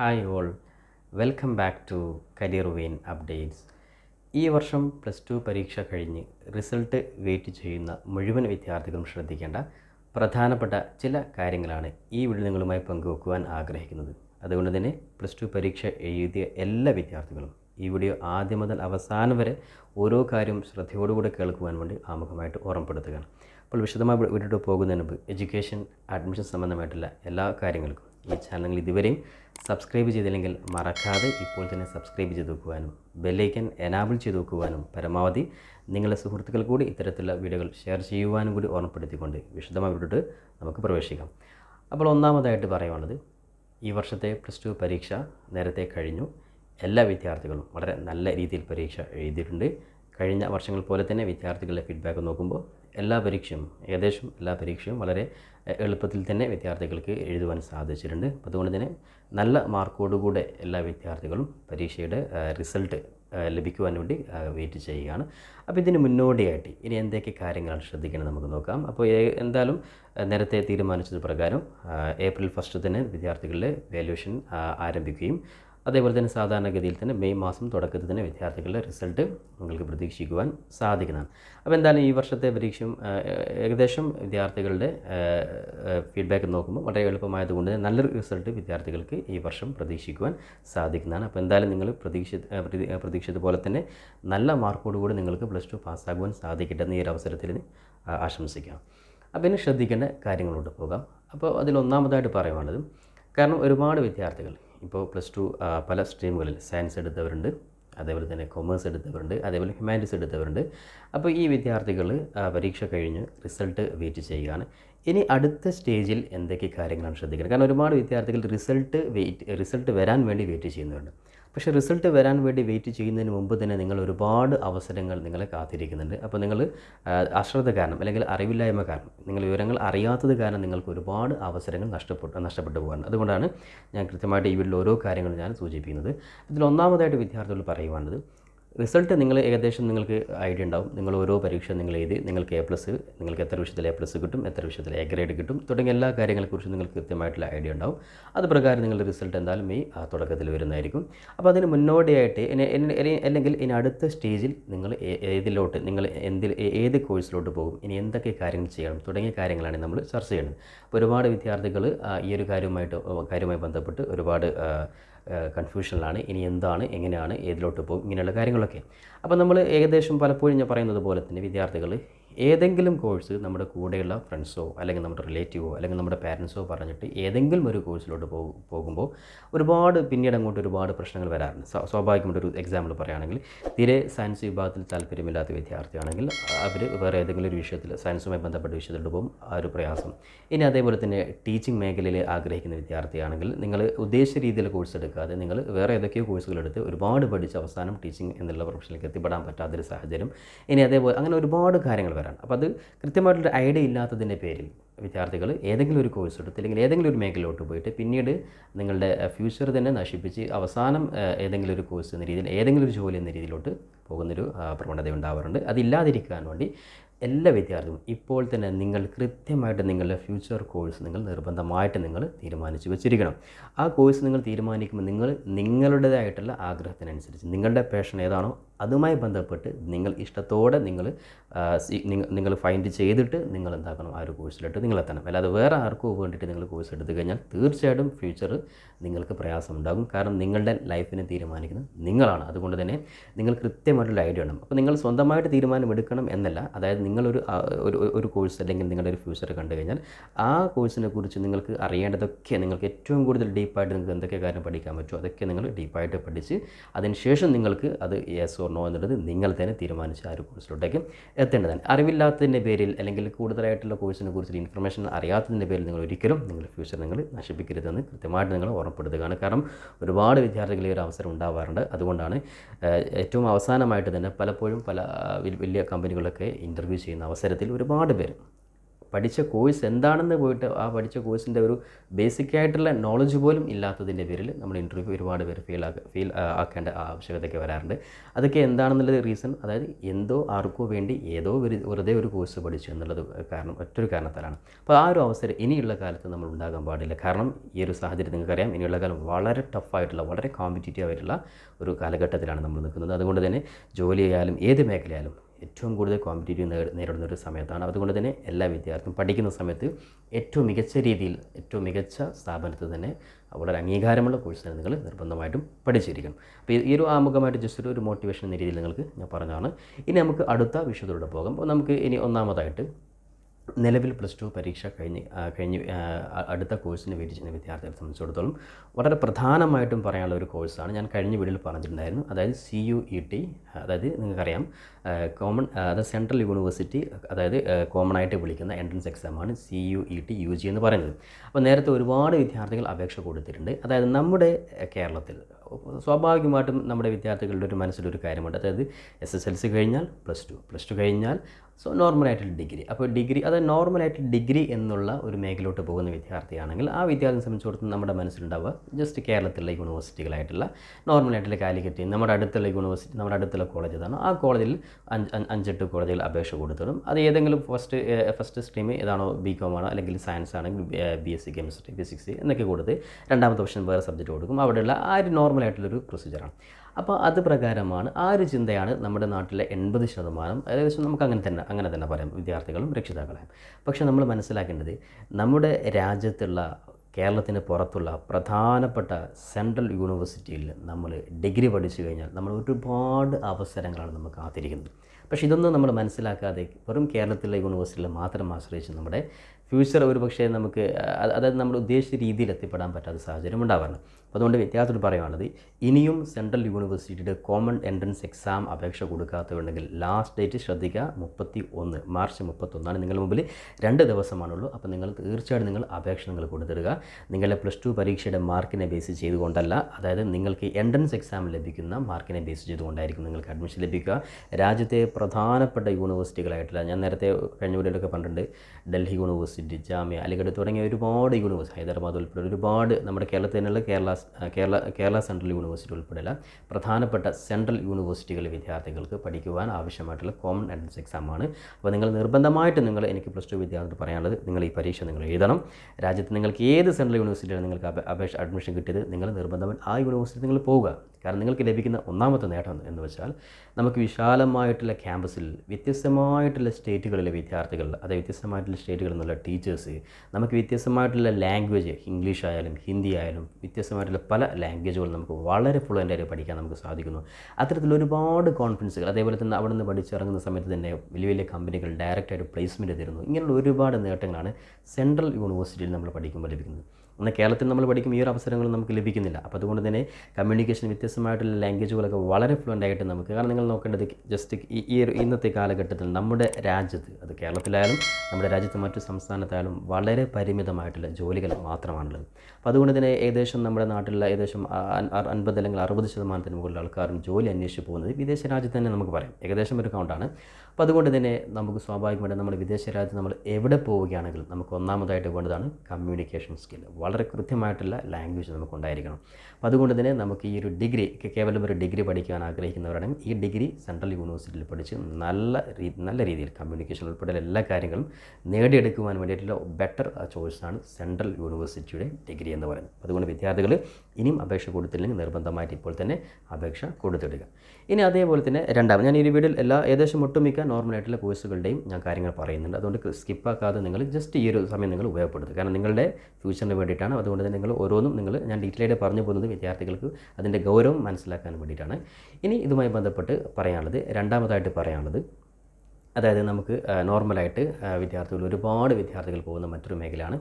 Hi all welcome back to career vein updates ഈ വർഷം plus two പരീക്ഷ കഴിഞ്ഞ് റിസൾട്ട് വെയിറ്റ് ചെയ്യുന്ന മുഴുവൻ വിദ്യാർത്ഥികളും ശ്രദ്ധിക്കേണ്ട പ്രധാനപ്പെട്ട ചില കാര്യങ്ങളാണ് ഈ വീഡിയോ നിങ്ങളുമായി പങ്കുവെക്കുവാൻ ആഗ്രഹിക്കുന്നത്. അതുകൊണ്ട് തന്നെ പ്ലസ് ടു പരീക്ഷ എഴുതിയ എല്ലാ വിദ്യാർത്ഥികളും ഈ വീഡിയോ ആദ്യം മുതൽ അവസാനം വരെ ഓരോ കാര്യവും ശ്രദ്ധയോടുകൂടെ കേൾക്കുവാൻ വേണ്ടി ആമുഖമായിട്ട് ഓർമ്മപ്പെടുത്തുകയാണ്. അപ്പോൾ വിശദമായി വീഡിയോ പോകുന്നതിന് മുമ്പ് എഡ്യൂക്കേഷൻ അഡ്മിഷൻ സംബന്ധമായിട്ടുള്ള എല്ലാ കാര്യങ്ങൾക്കും ഈ ചാനൽ ഇതുവരെയും സബ്സ്ക്രൈബ് ചെയ്തില്ലെങ്കിൽ മറക്കാതെ ഇപ്പോൾ തന്നെ സബ്സ്ക്രൈബ് ചെയ്ത് വെക്കുവാനും ബെല്ലൈക്കൻ എനാബിൾ ചെയ്ത് വെക്കുവാനും പരമാവധി നിങ്ങളുടെ സുഹൃത്തുക്കൾ കൂടി ഇത്തരത്തിലുള്ള വീഡിയോകൾ ഷെയർ ചെയ്യുവാനും കൂടി ഓർമ്മപ്പെടുത്തിക്കൊണ്ട് വിശദമായി വിട്ടിട്ട് നമുക്ക് പ്രവേശിക്കാം. അപ്പോൾ ഒന്നാമതായിട്ട് പറയാനുള്ളത് ഈ വർഷത്തെ പ്ലസ് ടു പരീക്ഷ നേരത്തെ കഴിഞ്ഞു. എല്ലാ വിദ്യാർത്ഥികളും വളരെ നല്ല രീതിയിൽ പരീക്ഷ എഴുതിയിട്ടുണ്ട്. കഴിഞ്ഞ വർഷങ്ങൾ പോലെ തന്നെ വിദ്യാർത്ഥികളുടെ ഫീഡ്ബാക്ക് നോക്കുമ്പോൾ എല്ലാ പരീക്ഷയും ഏകദേശം എല്ലാ പരീക്ഷയും വളരെ എളുപ്പത്തിൽ തന്നെ വിദ്യാർത്ഥികൾക്ക് എഴുതുവാൻ സാധിച്ചിട്ടുണ്ട്. അതുകൊണ്ട് തന്നെ നല്ല മാർക്കോടുകൂടെ എല്ലാ വിദ്യാർത്ഥികളും പരീക്ഷയുടെ റിസൾട്ട് ലഭിക്കുവാൻ വേണ്ടി വെയിറ്റ് ചെയ്യുകയാണ്. അപ്പോൾ ഇതിന് മുന്നോടിയായിട്ട് ഇനി എന്തൊക്കെ കാര്യങ്ങളാണ് ശ്രദ്ധിക്കേണ്ടത് നമുക്ക് നോക്കാം. അപ്പോൾ എന്തായാലും നേരത്തെ തീരുമാനിച്ചത് പ്രകാരം ഏപ്രിൽ ഫസ്റ്റ് തന്നെ വിദ്യാർത്ഥികളുടെ വാല്യുവേഷൻ ആരംഭിക്കുകയും അതേപോലെ തന്നെ സാധാരണഗതിയിൽ തന്നെ മെയ് മാസം തുടക്കത്തിൽ തന്നെ വിദ്യാർത്ഥികളുടെ റിസൾട്ട് നിങ്ങൾക്ക് പ്രതീക്ഷിക്കുവാൻ സാധിക്കുന്നതാണ്. അപ്പോൾ എന്തായാലും ഈ വർഷത്തെ പരീക്ഷയും ഏകദേശം വിദ്യാർത്ഥികളുടെ ഫീഡ്ബാക്ക് നോക്കുമ്പോൾ വളരെ എളുപ്പമായതുകൊണ്ട് തന്നെ നല്ലൊരു റിസൾട്ട് വിദ്യാർത്ഥികൾക്ക് ഈ വർഷം പ്രതീക്ഷിക്കുവാൻ സാധിക്കുന്നതാണ്. അപ്പോൾ എന്തായാലും നിങ്ങൾ പ്രതീക്ഷ പ്രതീക്ഷിച്ചത് പോലെ തന്നെ നല്ല മാർക്കോടുകൂടി നിങ്ങൾക്ക് പ്ലസ് ടു പാസ്സാകുവാൻ സാധിക്കട്ടെ എന്ന് ഈ ഒരു അവസരത്തിൽ ആശംസിക്കാം. അപ്പോൾ ഇനി ശ്രദ്ധിക്കേണ്ട കാര്യങ്ങളോട്ട് പോകാം. അപ്പോൾ അതിൽ ഒന്നാമതായിട്ട് പറയുവാനുള്ളത് കാരണം ഒരുപാട് വിദ്യാർത്ഥികൾ ഇപ്പോൾ പ്ലസ് ടു പല സ്ട്രീമുകളിൽ സയൻസ് എടുത്തവരുണ്ട്. അതേപോലെ തന്നെ കൊമേഴ്സ് എടുത്തവരുണ്ട്. അതേപോലെ ഹ്യൂമാനിറ്റീസ് എടുത്തവരുണ്ട്. അപ്പോൾ ഈ വിദ്യാർത്ഥികൾ പരീക്ഷ കഴിഞ്ഞ് റിസൾട്ട് വെയിറ്റ് ചെയ്യുകയാണ്. ഇനി അടുത്ത സ്റ്റേജിൽ എന്തൊക്കെ കാര്യങ്ങളാണ് ശ്രദ്ധിക്കുന്നത് കാരണം ഒരുപാട് വിദ്യാർത്ഥികൾ റിസൾട്ട് വെയിറ്റ് റിസൾട്ട് വരാൻ വേണ്ടി വെയിറ്റ് ചെയ്യുന്നുണ്ട് പക്ഷേ റിസൾട്ട് വരാൻ വേണ്ടി വെയിറ്റ് ചെയ്യുന്നതിന് മുമ്പ് തന്നെ നിങ്ങൾ ഒരുപാട് അവസരങ്ങൾ നിങ്ങളെ കാത്തിരിക്കുന്നുണ്ട്. അപ്പോൾ നിങ്ങൾ അശ്രദ്ധ കാരണം അല്ലെങ്കിൽ അറിവില്ലായ്മ കാരണം നിങ്ങൾ വിവരങ്ങൾ അറിയാത്തത് കാരണം നിങ്ങൾക്ക് ഒരുപാട് അവസരങ്ങൾ നഷ്ടപ്പെട്ടു നഷ്ടപ്പെട്ടു പോകാൻ അതുകൊണ്ടാണ് ഞാൻ കൃത്യമായിട്ട് ഈ വീട്ടിൽ ഓരോ കാര്യങ്ങളും ഞാൻ സൂചിപ്പിക്കുന്നത്. ഇതിൽ ഒന്നാമതായിട്ട് വിദ്യാർത്ഥികൾ പറയുവാനത് റിസൾട്ട് നിങ്ങൾ ഏകദേശം നിങ്ങൾക്ക് ഐഡിയ ഉണ്ടാവും. നിങ്ങൾ ഓരോ പരീക്ഷ നിങ്ങൾ എഴുതി നിങ്ങൾക്ക് എ പ്ലസ് നിങ്ങൾക്ക് എത്ര വിഷയത്തിൽ എ പ്ലസ് കിട്ടും എത്ര വിഷയത്തിൽ എ ഗ്രേഡ് കിട്ടും തുടങ്ങിയ എല്ലാ കാര്യങ്ങളെക്കുറിച്ചും നിങ്ങൾക്ക് കൃത്യമായിട്ടുള്ള ഐഡിയ ഉണ്ടാവും. അത് പ്രകാരം നിങ്ങളുടെ റിസൾട്ട് എന്തായാലും ആ, തുടക്കത്തിൽ വരുന്നതായിരിക്കും. അപ്പോൾ അതിന് മുന്നോടിയായിട്ട് അല്ലെങ്കിൽ ഇനി അടുത്ത സ്റ്റേജിൽ നിങ്ങൾ ഏതിലോട്ട് നിങ്ങൾ എന്തിൽ ഏത് കോഴ്സിലോട്ട് പോകും ഇനി എന്തൊക്കെ കാര്യങ്ങൾ ചെയ്യണം തുടങ്ങിയ കാര്യങ്ങളാണ് നമ്മൾ ചർച്ച ചെയ്യുന്നത് അപ്പോൾ ഒരുപാട് വിദ്യാർത്ഥികൾ ഈ ഒരു കാര്യവുമായിട്ട് കാര്യവുമായി ബന്ധപ്പെട്ട് ഒരുപാട് കൺഫ്യൂഷനിലാണ് ഇനി എന്താണ് എങ്ങനെയാണ് ഏതിലോട്ട് പോകും ഇങ്ങനെയുള്ള കാര്യങ്ങളൊക്കെ. അപ്പോൾ നമ്മൾ ഏകദേശം പലപ്പോഴും ഞാൻ പറയുന്നത് പോലെ തന്നെ വിദ്യാർത്ഥികൾ ഏതെങ്കിലും കോഴ്സ് നമ്മുടെ കൂടെയുള്ള ഫ്രണ്ട്സോ അല്ലെങ്കിൽ നമ്മുടെ റിലേറ്റീവോ അല്ലെങ്കിൽ നമ്മുടെ പാരൻസോ പറഞ്ഞിട്ട് ഏതെങ്കിലും ഒരു കോഴ്സിലോട്ട് പോകുമ്പോൾ ഒരുപാട് പിന്നീട് അങ്ങോട്ട് ഒരുപാട് പ്രശ്നങ്ങൾ വരാറുണ്ട്. സ്വാഭാവികമായിട്ട് ഒരു എക്സാമ്പിൾ പറയുകയാണെങ്കിൽ തീരെ സയൻസ് വിഭാഗത്തിൽ താല്പര്യമില്ലാത്ത വിദ്യാർത്ഥിയാണെങ്കിൽ അവർ വേറെ ഏതെങ്കിലും ഒരു വിഷയത്തിൽ സയൻസുമായി ബന്ധപ്പെട്ട വിഷയത്തിലോട്ട് പോകും. ആ ഒരു പ്രയാസം. ഇനി അതേപോലെ തന്നെ ടീച്ചിങ് മേഖലയിൽ ആഗ്രഹിക്കുന്ന വിദ്യാർത്ഥിയാണെങ്കിൽ നിങ്ങൾ ഉദ്ദേശിച്ച രീതിയിൽ കോഴ്സ് എടുക്കാതെ നിങ്ങൾ വേറെ ഏതൊക്കെയോ കോഴ്സുകളെടുത്ത് ഒരുപാട് പഠിച്ച് അവസാനം ടീച്ചിങ് എന്നുള്ള പ്രൊഫഷനിലേക്ക് എത്തിപ്പെടാൻ പറ്റാത്തൊരു സാഹചര്യം. ഇനി അതേപോലെ അങ്ങനെ ഒരുപാട് കാര്യങ്ങൾ വരാൻ അപ്പോൾ അത് കൃത്യമായിട്ടൊരു ഐഡിയ ഇല്ലാത്തതിന്റെ പേരിൽ വിദ്യാർത്ഥികൾ ഏതെങ്കിലും ഒരു കോഴ്സ് എടുത്ത് അല്ലെങ്കിൽ ഏതെങ്കിലും ഒരു മേഖലയിലോട്ട് പോയിട്ട് പിന്നീട് നിങ്ങളുടെ ഫ്യൂച്ചർ തന്നെ നശിപ്പിച്ച് അവസാനം ഏതെങ്കിലും ഒരു കോഴ്സ് എന്ന രീതിയിൽ ഏതെങ്കിലും ഒരു ജോലി എന്ന രീതിയിലോട്ട് പോകുന്നൊരു പ്രവണത ഉണ്ടാവാറുണ്ട്. അതില്ലാതിരിക്കാൻ വേണ്ടി എല്ലാ വിദ്യാർത്ഥികളും ഇപ്പോൾ തന്നെ നിങ്ങൾ കൃത്യമായിട്ട് നിങ്ങളുടെ ഫ്യൂച്ചർ കോഴ്സ് നിങ്ങൾ നിർബന്ധമായിട്ട് നിങ്ങൾ തീരുമാനിച്ച് വെച്ചിരിക്കണം. ആ കോഴ്സ് നിങ്ങൾ തീരുമാനിക്കുമ്പോൾ നിങ്ങൾ നിങ്ങളുടേതായിട്ടുള്ള ആഗ്രഹത്തിനനുസരിച്ച് നിങ്ങളുടെ പാഷൻ ഏതാണോ അതുമായി ബന്ധപ്പെട്ട് നിങ്ങൾ ഇഷ്ടത്തോടെ നിങ്ങൾ നിങ്ങൾ ഫൈൻഡ് ചെയ്തിട്ട് നിങ്ങൾ എന്താക്കണം ആ ഒരു കോഴ്സിലിട്ട് നിങ്ങൾ എത്തണം. അല്ലാതെ വേറെ ആർക്കോ വേണ്ടിയിട്ട് നിങ്ങൾ കോഴ്സ് എടുത്തു കഴിഞ്ഞാൽ തീർച്ചയായിട്ടും ഫ്യൂച്ചർ നിങ്ങൾക്ക് പ്രയാസം ഉണ്ടാകും. കാരണം നിങ്ങളുടെ ലൈഫിനെ തീരുമാനിക്കുന്നത് നിങ്ങളാണ്. അതുകൊണ്ട് തന്നെ നിങ്ങൾ കൃത്യമായിട്ടുള്ള ഐഡിയ ഉണ്ടാകും അപ്പോൾ നിങ്ങൾ സ്വന്തമായിട്ട് തീരുമാനം എടുക്കണം എന്നല്ല. അതായത് നിങ്ങളൊരു ഒരു കോഴ്സ് അല്ലെങ്കിൽ നിങ്ങളുടെ ഒരു ഫ്യൂച്ചർ കണ്ടു കഴിഞ്ഞാൽ ആ കോഴ്സിനെ കുറിച്ച് നിങ്ങൾക്ക് അറിയേണ്ടതൊക്കെ നിങ്ങൾക്ക് ഏറ്റവും കൂടുതൽ ഡീപ്പായിട്ട് നിങ്ങൾക്ക് എന്തൊക്കെ കാര്യം പഠിക്കാൻ പറ്റുമോ അതൊക്കെ നിങ്ങൾ ഡീപ്പായിട്ട് പഠിച്ച് അതിനുശേഷം നിങ്ങൾക്ക് അത് യെസ് ഓർ നോ എന്നുള്ളത് നിങ്ങൾ തന്നെ തീരുമാനിച്ച് ആ ഒരു കോഴ്സിലോട്ടേക്ക് എത്തേണ്ടതാണ്. അറിവില്ലാത്തതിന്റെ പേരിൽ അല്ലെങ്കിൽ കൂടുതലായിട്ടുള്ള കോഴ്സിനെ കുറിച്ച് ഇൻഫർമേഷൻ അറിയാത്തതിന്റെ പേരിൽ നിങ്ങൾ ഒരിക്കലും നിങ്ങളുടെ ഫ്യൂച്ചർ നിങ്ങൾ നശിപ്പിക്കരുതെന്ന് കൃത്യമായിട്ട് നിങ്ങൾ ഓർമ്മപ്പെടുത്തുകയാണ്. കാരണം ഒരുപാട് വിദ്യാർത്ഥികൾ ഈ ഒരു അവസരം ഉണ്ടാവാറുണ്ട്. അതുകൊണ്ടാണ് ഏറ്റവും അവസാനമായിട്ട് തന്നെ പലപ്പോഴും പല വലിയ കമ്പനികളൊക്കെ ഇന്റർവ്യൂ ചെയ്യുന്ന അവസരത്തിൽ ഒരുപാട് പേര് പഠിച്ച കോഴ്സ് എന്താണെന്ന് പോയിട്ട് ആ പഠിച്ച കോഴ്സിന്റെ ഒരു ബേസിക് ആയിട്ടുള്ള നോളജ് പോലും ഇല്ലാത്തതിന്റെ പേരിൽ നമ്മൾ ഇന്റർവ്യൂ ഒരുപാട് പേര് ഫീൽ ആക്ക ഫീൽ ആക്കേണ്ട ആവശ്യകതയൊക്കെ വരാറുണ്ട്. അതൊക്കെ എന്താണെന്നുള്ളത് റീസൺ അതായത് എന്തോ ആർക്കോ വേണ്ടി ഏതോ വെറു- വെറുതെ ഒരു കോഴ്സ് പഠിച്ചു എന്നുള്ളത് കാരണം ഒറ്റൊരു കാരണത്താലാണ്. അപ്പോൾ ആ ഒരു അവസരം ഇനിയുള്ള കാലത്ത് നമ്മൾ ഉണ്ടാകാൻ പാടില്ല. കാരണം ഈ ഒരു സാഹചര്യം നിങ്ങൾക്കറിയാം. ഇനിയുള്ള കാലം വളരെ ടഫായിട്ടുള്ള വളരെ കോമ്പറ്റീറ്റീവ് ആയിട്ടുള്ള ഒരു കാലഘട്ടത്തിലാണ് നമ്മൾ നിൽക്കുന്നത്. അതുകൊണ്ട് തന്നെ ജോലിയായാലും ഏത് മേഖലയായാലും ഏറ്റവും കൂടുതൽ കോമ്പറ്റീറ്റീവ് നേരിടുന്ന ഒരു സമയത്താണ്. അതുകൊണ്ട് തന്നെ എല്ലാ വിദ്യാർത്ഥിയും പഠിക്കുന്ന സമയത്ത് ഏറ്റവും മികച്ച രീതിയിൽ ഏറ്റവും മികച്ച സ്ഥാപനത്തിൽ തന്നെ വളരെ അംഗീകാരമുള്ള കോഴ്സ് തന്നെ നിങ്ങൾ നിർബന്ധമായിട്ടും പഠിച്ചിരിക്കണം. അപ്പോൾ ഈ- ഒരു ആമുഖമായിട്ട് ജസ്റ്റ് ഒരു മോട്ടിവേഷൻ എന്ന രീതിയിൽ നിങ്ങൾക്ക് ഞാൻ പറഞ്ഞതാണ്. ഇനി നമുക്ക് അടുത്ത വിഷയത്തിലൂടെ പോകാം. അപ്പോൾ നമുക്ക് ഇനി ഒന്നാമതായിട്ട് നിലവിൽ പ്ലസ് ടു പരീക്ഷ കഴിഞ്ഞ് കഴിഞ്ഞ് അടുത്ത കോഴ്സിന് വേണ്ടി ചെയ്യുന്ന വിദ്യാർത്ഥികളെ സംബന്ധിച്ചിടത്തോളം വളരെ പ്രധാനമായിട്ടും പറയാനുള്ള ഒരു കോഴ്സാണ്. ഞാൻ കഴിഞ്ഞ വീഡിയോയിൽ പറഞ്ഞിട്ടുണ്ടായിരുന്നു. അതായത് സി യു ഇ ടി അതായത് നിങ്ങൾക്കറിയാം കോമൺ അതായത് സെൻട്രൽ യൂണിവേഴ്സിറ്റി അതായത് കോമൺ ആയിട്ട് വിളിക്കുന്ന entrance എക്സാമാണ് C U E T U G എന്ന് പറയുന്നത്. അപ്പോൾ നേരത്തെ ഒരുപാട് വിദ്യാർത്ഥികൾ അപേക്ഷ കൊടുത്തിട്ടുണ്ട്. അതായത് നമ്മുടെ കേരളത്തിൽ സ്വാഭാവികമായിട്ടും നമ്മുടെ വിദ്യാർത്ഥികളുടെ ഒരു മനസ്സിലൊരു കാര്യമുണ്ട്. അതായത് എസ് എസ് എൽ സി കഴിഞ്ഞാൽ പ്ലസ് ടു പ്ലസ് ടു കഴിഞ്ഞാൽ സോ നോർമലായിട്ടുള്ള ഡിഗ്രി അപ്പോൾ ഡിഗ്രി അത് നോർമലായിട്ട് ഡിഗ്രി എന്നുള്ള ഒരു മേഖലയിലോട്ട് പോകുന്ന വിദ്യാർത്ഥിയാണെങ്കിൽ ആ വിദ്യാർത്ഥിയെ സംബന്ധിച്ചിടത്തോളം നമ്മുടെ മനസ്സിലുണ്ടാവുക ജസ്റ്റ് കേരളത്തിലെ യൂണിവേഴ്സിറ്റികളായിട്ടുള്ള നോർമലായിട്ടുള്ള കാലിക്കറ്റ് നമ്മുടെ അടുത്തുള്ള യൂണിവേഴ്സിറ്റി നമ്മുടെ അടുത്തുള്ള കോളേജ് ഏതാണ് ആ കോളേജിൽ അഞ്ച് അഞ്ചെട്ട് കോളേജിൽ അപേക്ഷ കൊടുത്തിടും. അത് ഏതെങ്കിലും ഫസ്റ്റ് ഫസ്റ്റ് സ്ട്രീം ഏതാണോ ബി കോം ആണോ അല്ലെങ്കിൽ സയൻസ് ആണെങ്കിൽ B S C chemistry physics എന്നൊക്കെ കൊടുത്ത് രണ്ടാമത്തെ ഓപ്ഷൻ വേറെ സബ്ജക്റ്റ് കൊടുക്കും. അവിടെയുള്ള ആ ഒരു നോർമലായിട്ടുള്ളൊരു പ്രൊസീജിയറാണ് അപ്പോൾ അത് പ്രകാരമാണ് ആ ഒരു ചിന്തയാണ് നമ്മുടെ നാട്ടിലെ എൺപത് ശതമാനം ഏകദേശം നമുക്ക് അങ്ങനെ തന്നെ അങ്ങനെ തന്നെ പറയാം വിദ്യാർത്ഥികളും രക്ഷിതാക്കളെയും. പക്ഷേ നമ്മൾ മനസ്സിലാക്കേണ്ടത് നമ്മുടെ രാജ്യത്തുള്ള കേരളത്തിന് പുറത്തുള്ള പ്രധാനപ്പെട്ട സെൻട്രൽ യൂണിവേഴ്സിറ്റിയിൽ നമ്മൾ ഡിഗ്രി പഠിച്ചു കഴിഞ്ഞാൽ നമ്മൾ ഒരുപാട് അവസരങ്ങളാണ് നമുക്ക് കാത്തിരിക്കുന്നത്. പക്ഷേ ഇതൊന്നും നമ്മൾ മനസ്സിലാക്കാതെ വെറും കേരളത്തിലെ യൂണിവേഴ്സിറ്റിയിൽ മാത്രം ആശ്രയിച്ച് നമ്മുടെ ഫ്യൂച്ചർ ഒരു പക്ഷേ നമുക്ക് അതായത് നമ്മൾ ഉദ്ദേശിച്ച രീതിയിൽ എത്തിപ്പെടാൻ പറ്റാത്ത സാഹചര്യം ഉണ്ടാവാറുണ്ട്. അതുകൊണ്ട് വ്യത്യാസത്തിൽ പറയുകയാണത് ഇനിയും സെൻട്രൽ യൂണിവേഴ്സിറ്റിയുടെ കോമൺ എൻട്രൻസ് എക്സാം അപേക്ഷ കൊടുക്കാത്തവരുണ്ടെങ്കിൽ ലാസ്റ്റ് ഡേറ്റ് ശ്രദ്ധിക്കുക മുപ്പത്തി ഒന്ന് മാർച്ച് മുപ്പത്തൊന്നാണ് നിങ്ങളുടെ മുമ്പിൽ രണ്ട് ദിവസമാണുള്ളൂ. അപ്പോൾ നിങ്ങൾ തീർച്ചയായിട്ടും നിങ്ങൾ അപേക്ഷ നിങ്ങൾ കൊടുത്തിടുക നിങ്ങളുടെ പ്ലസ് ടു പരീക്ഷയുടെ മാർക്കിനെ ബേസ് ചെയ്തുകൊണ്ടല്ല അതായത് നിങ്ങൾക്ക് എൻട്രൻസ് എക്സാം ലഭിക്കുന്ന മാർക്കിനെ ബേസ് ചെയ്തുകൊണ്ടായിരിക്കും നിങ്ങൾക്ക് അഡ്മിഷൻ ലഭിക്കുക. രാജ്യത്തെ പ്രധാനപ്പെട്ട യൂണിവേഴ്സിറ്റികളായിട്ടില്ല ഞാൻ നേരത്തെ കഴിഞ്ഞ വീഡിയോയിലൊക്കെ പറഞ്ഞിട്ടുണ്ട് ഡൽഹി യൂണിവേഴ്സിറ്റി ജാമ്യ അലിഗഡ് തുടങ്ങിയ ഒരുപാട് യൂണിവേഴ്സിറ്റി ഹൈദരാബാദ് ഉൾപ്പെടെ ഒരുപാട് നമ്മുടെ കേരളത്തിൽ തന്നെയുള്ള കേരള കേരള കേരള സെൻട്രൽ യൂണിവേഴ്സിറ്റി ഉൾപ്പെടെയുള്ള പ്രധാനപ്പെട്ട സെൻട്രൽ യൂണിവേഴ്സിറ്റികളിലെ വിദ്യാർത്ഥികൾക്ക് പഠിക്കുവാൻ ആവശ്യമായിട്ടുള്ള കോമൺ എൻട്രൻസ് എക്സാമാണ് അപ്പോൾ നിങ്ങൾ നിർബന്ധമായിട്ട് നിങ്ങൾ എനിക്ക് പ്ലസ് ടു വിദ്യാർത്ഥി പറയാനുള്ളത് നിങ്ങൾ ഈ പരീക്ഷ നിങ്ങൾ എഴുതണം. രാജ്യത്ത് നിങ്ങൾക്ക് ഏത് സെൻട്രൽ യൂണിവേഴ്സിറ്റിയാണ് നിങ്ങൾക്ക് അപേക്ഷ അഡ്മിഷൻ കിട്ടിയത്? നിങ്ങൾ നിർബന്ധമായി ആ യൂണിവേഴ്സിറ്റി നിങ്ങൾ പോവുക. കാരണം നിങ്ങൾക്ക് ലഭിക്കുന്ന ഒന്നാമത്തെ നേട്ടം എന്ന് വെച്ചാൽ നമുക്ക് വിശാലമായിട്ടുള്ള ക്യാമ്പസിൽ വ്യത്യസ്തമായിട്ടുള്ള സ്റ്റേറ്റുകളിലെ വിദ്യാർത്ഥികൾ അതായത് വ്യത്യസ്തമായിട്ടുള്ള സ്റ്റേറ്റുകളിൽ നിന്നുള്ള ടീച്ചേഴ്സ് നമുക്ക് വ്യത്യസ്തമായിട്ടുള്ള ലാംഗ്വേജ് ഇംഗ്ലീഷ് ആയാലും ഹിന്ദി ആയാലും വ്യത്യസ്തമായിട്ടുള്ള പല ലാംഗ്വേജുകൾ നമുക്ക് വളരെ ഫ്ലുവന്റ് ആയിട്ട് പഠിക്കാൻ നമുക്ക് സാധിക്കുന്നു. അത്തരത്തിൽ ഒരുപാട് കോൺഫിഡൻസുകൾ അതേപോലെ തന്നെ അവിടെ നിന്ന് പഠിച്ചിറങ്ങുന്ന സമയത്ത് തന്നെ വലിയ വലിയ കമ്പനികൾ ഡയറക്റ്റായിട്ട് പ്ലേസ്മെന്റ് തരുന്നു. ഇങ്ങനെയുള്ള ഒരുപാട് നേട്ടങ്ങളാണ് സെൻട്രൽ യൂണിവേഴ്സിറ്റിയിൽ നമ്മൾ പഠിക്കുമ്പോൾ ലഭിക്കുന്നത്. എന്നാൽ കേരളത്തിൽ നമ്മൾ പഠിക്കും ഈ ഒരു അവസരങ്ങൾ നമുക്ക് ലഭിക്കുന്നില്ല. അപ്പോൾ അതുകൊണ്ട് തന്നെ കമ്മ്യൂണിക്കേഷൻ വ്യത്യസ്തമായിട്ടുള്ള ലാംഗ്വേജുകളൊക്കെ വളരെ ഫ്ലുവന്റ് ആയിട്ട് നമുക്ക് കാരണം നിങ്ങൾ നോക്കേണ്ടത് ജസ്റ്റ് ഈ ഈ ഒരു ഇന്നത്തെ കാലഘട്ടത്തിൽ നമ്മുടെ രാജ്യത്ത് അത് കേരളത്തിലായാലും നമ്മുടെ രാജ്യത്ത് മറ്റു സംസ്ഥാനത്തായാലും വളരെ പരിമിതമായിട്ടുള്ള ജോലികൾ മാത്രമാണുള്ളത്. അപ്പോൾ അതുകൊണ്ട് തന്നെ ഏകദേശം നമ്മുടെ നാട്ടിലുള്ള ഏകദേശം അൻപത് അല്ലെങ്കിൽ അറുപത് ശതമാനത്തിന് മുകളിൽ ആൾക്കാരും ജോലി അന്വേഷിച്ച് പോകുന്നത് വിദേശ രാജ്യത്ത് തന്നെ നമുക്ക് പറയാം. ഏകദേശം ഒരു കൗണ്ടാണ് അപ്പോൾ അതുകൊണ്ട് തന്നെ നമുക്ക് സ്വാഭാവികമായിട്ട് നമ്മൾ വിദേശ രാജ്യത്ത് നമ്മൾ എവിടെ പോവുകയാണെങ്കിലും നമുക്ക് ഒന്നാമതായിട്ട് വേണ്ടതാണ് കമ്മ്യൂണിക്കേഷൻ സ്കിൽ വളരെ കൃത്യമായിട്ടുള്ള ലാംഗ്വേജ് നമുക്ക് ഉണ്ടായിരിക്കണം അപ്പോൾ അതുകൊണ്ട് തന്നെ നമുക്ക് ഈ ഒരു ഡിഗ്രി കേവലം ഒരു ഡിഗ്രി പഠിക്കാൻ ആഗ്രഹിക്കുന്നവരാണെങ്കിൽ ഈ ഡിഗ്രി സെൻട്രൽ യൂണിവേഴ്സിറ്റിയിൽ പഠിച്ച് നല്ല രീ നല്ല രീതിയിൽ കമ്മ്യൂണിക്കേഷൻ ഉൾപ്പെടെ എല്ലാ കാര്യങ്ങളും നേടിയെടുക്കുവാൻ വേണ്ടിയിട്ടുള്ള ബെറ്റർ ചോയ്സാണ് സെൻട്രൽ യൂണിവേഴ്സിറ്റിയുടെ ഡിഗ്രി എന്ന് പറയുന്നത്. അതുകൊണ്ട് വിദ്യാർത്ഥികൾ ഇനിയും അപേക്ഷ കൊടുത്തില്ലെങ്കിൽ നിർബന്ധമായിട്ട് ഇപ്പോൾ തന്നെ അപേക്ഷ കൊടുത്തിടുക. ഇനി അതേപോലെ തന്നെ രണ്ടാമത് ഞാൻ ഈ വീഡിയോയിൽ എല്ലാ ഏകദേശം ഒട്ടുമിക്ക നോർമലായിട്ടുള്ള കോഴ്സുകളുടെയും ഞാൻ കാര്യങ്ങൾ പറയുന്നുണ്ട്. അതുകൊണ്ട് സ്കിപ്പാക്കാതെ നിങ്ങൾ ജസ്റ്റ് ഈ ഒരു സമയം നിങ്ങൾ ഉപയോഗപ്പെടുത്തുക. കാരണം നിങ്ങളുടെ ഫ്യൂച്ചറിന് വേണ്ടിയിട്ടാണ്. അതുകൊണ്ട് തന്നെ നിങ്ങൾ ഓരോന്നും നിങ്ങൾ ഞാൻ ഡീറ്റെയിൽ ആയിട്ട് പറഞ്ഞു പോകുന്നത് വിദ്യാർത്ഥികൾക്ക് അതിന്റെ ഗൗരവം മനസ്സിലാക്കാൻ വേണ്ടിയിട്ടാണ്. ഇനി ഇതുമായി ബന്ധപ്പെട്ട് പറയാനുള്ളത് രണ്ടാമതായിട്ട് പറയാനുള്ളത് അതായത് നമുക്ക് നോർമലായിട്ട് വിദ്യാർത്ഥികൾ ഒരുപാട് വിദ്യാർത്ഥികൾ പോകുന്ന മറ്റൊരു മേഖലയാണ്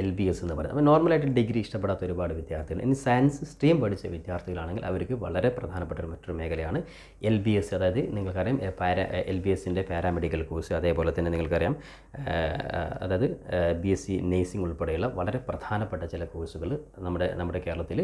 എൽ ബി എസ് എന്ന് പറയുന്നത് അപ്പോൾ നോർമലായിട്ട് ഡിഗ്രി ഇഷ്ടപ്പെടാത്ത ഒരുപാട് വിദ്യാർത്ഥികൾ. ഇനി സയൻസ് സ്ട്രീം പഠിച്ച വിദ്യാർത്ഥികളാണെങ്കിൽ അവർക്ക് വളരെ പ്രധാനപ്പെട്ട മറ്റൊരു മേഖലയാണ് എൽ ബി എസ് അതായത് നിങ്ങൾക്കറിയാം പാര എൽ ബി എസിന്റെ പാരാമെഡിക്കൽ കോഴ്സ് അതേപോലെ തന്നെ നിങ്ങൾക്കറിയാം അതായത് ബി എസ് സി നേഴ്സിംഗ് ഉൾപ്പെടെയുള്ള വളരെ പ്രധാനപ്പെട്ട ചില കോഴ്സുകൾ നമ്മുടെ നമ്മുടെ കേരളത്തിൽ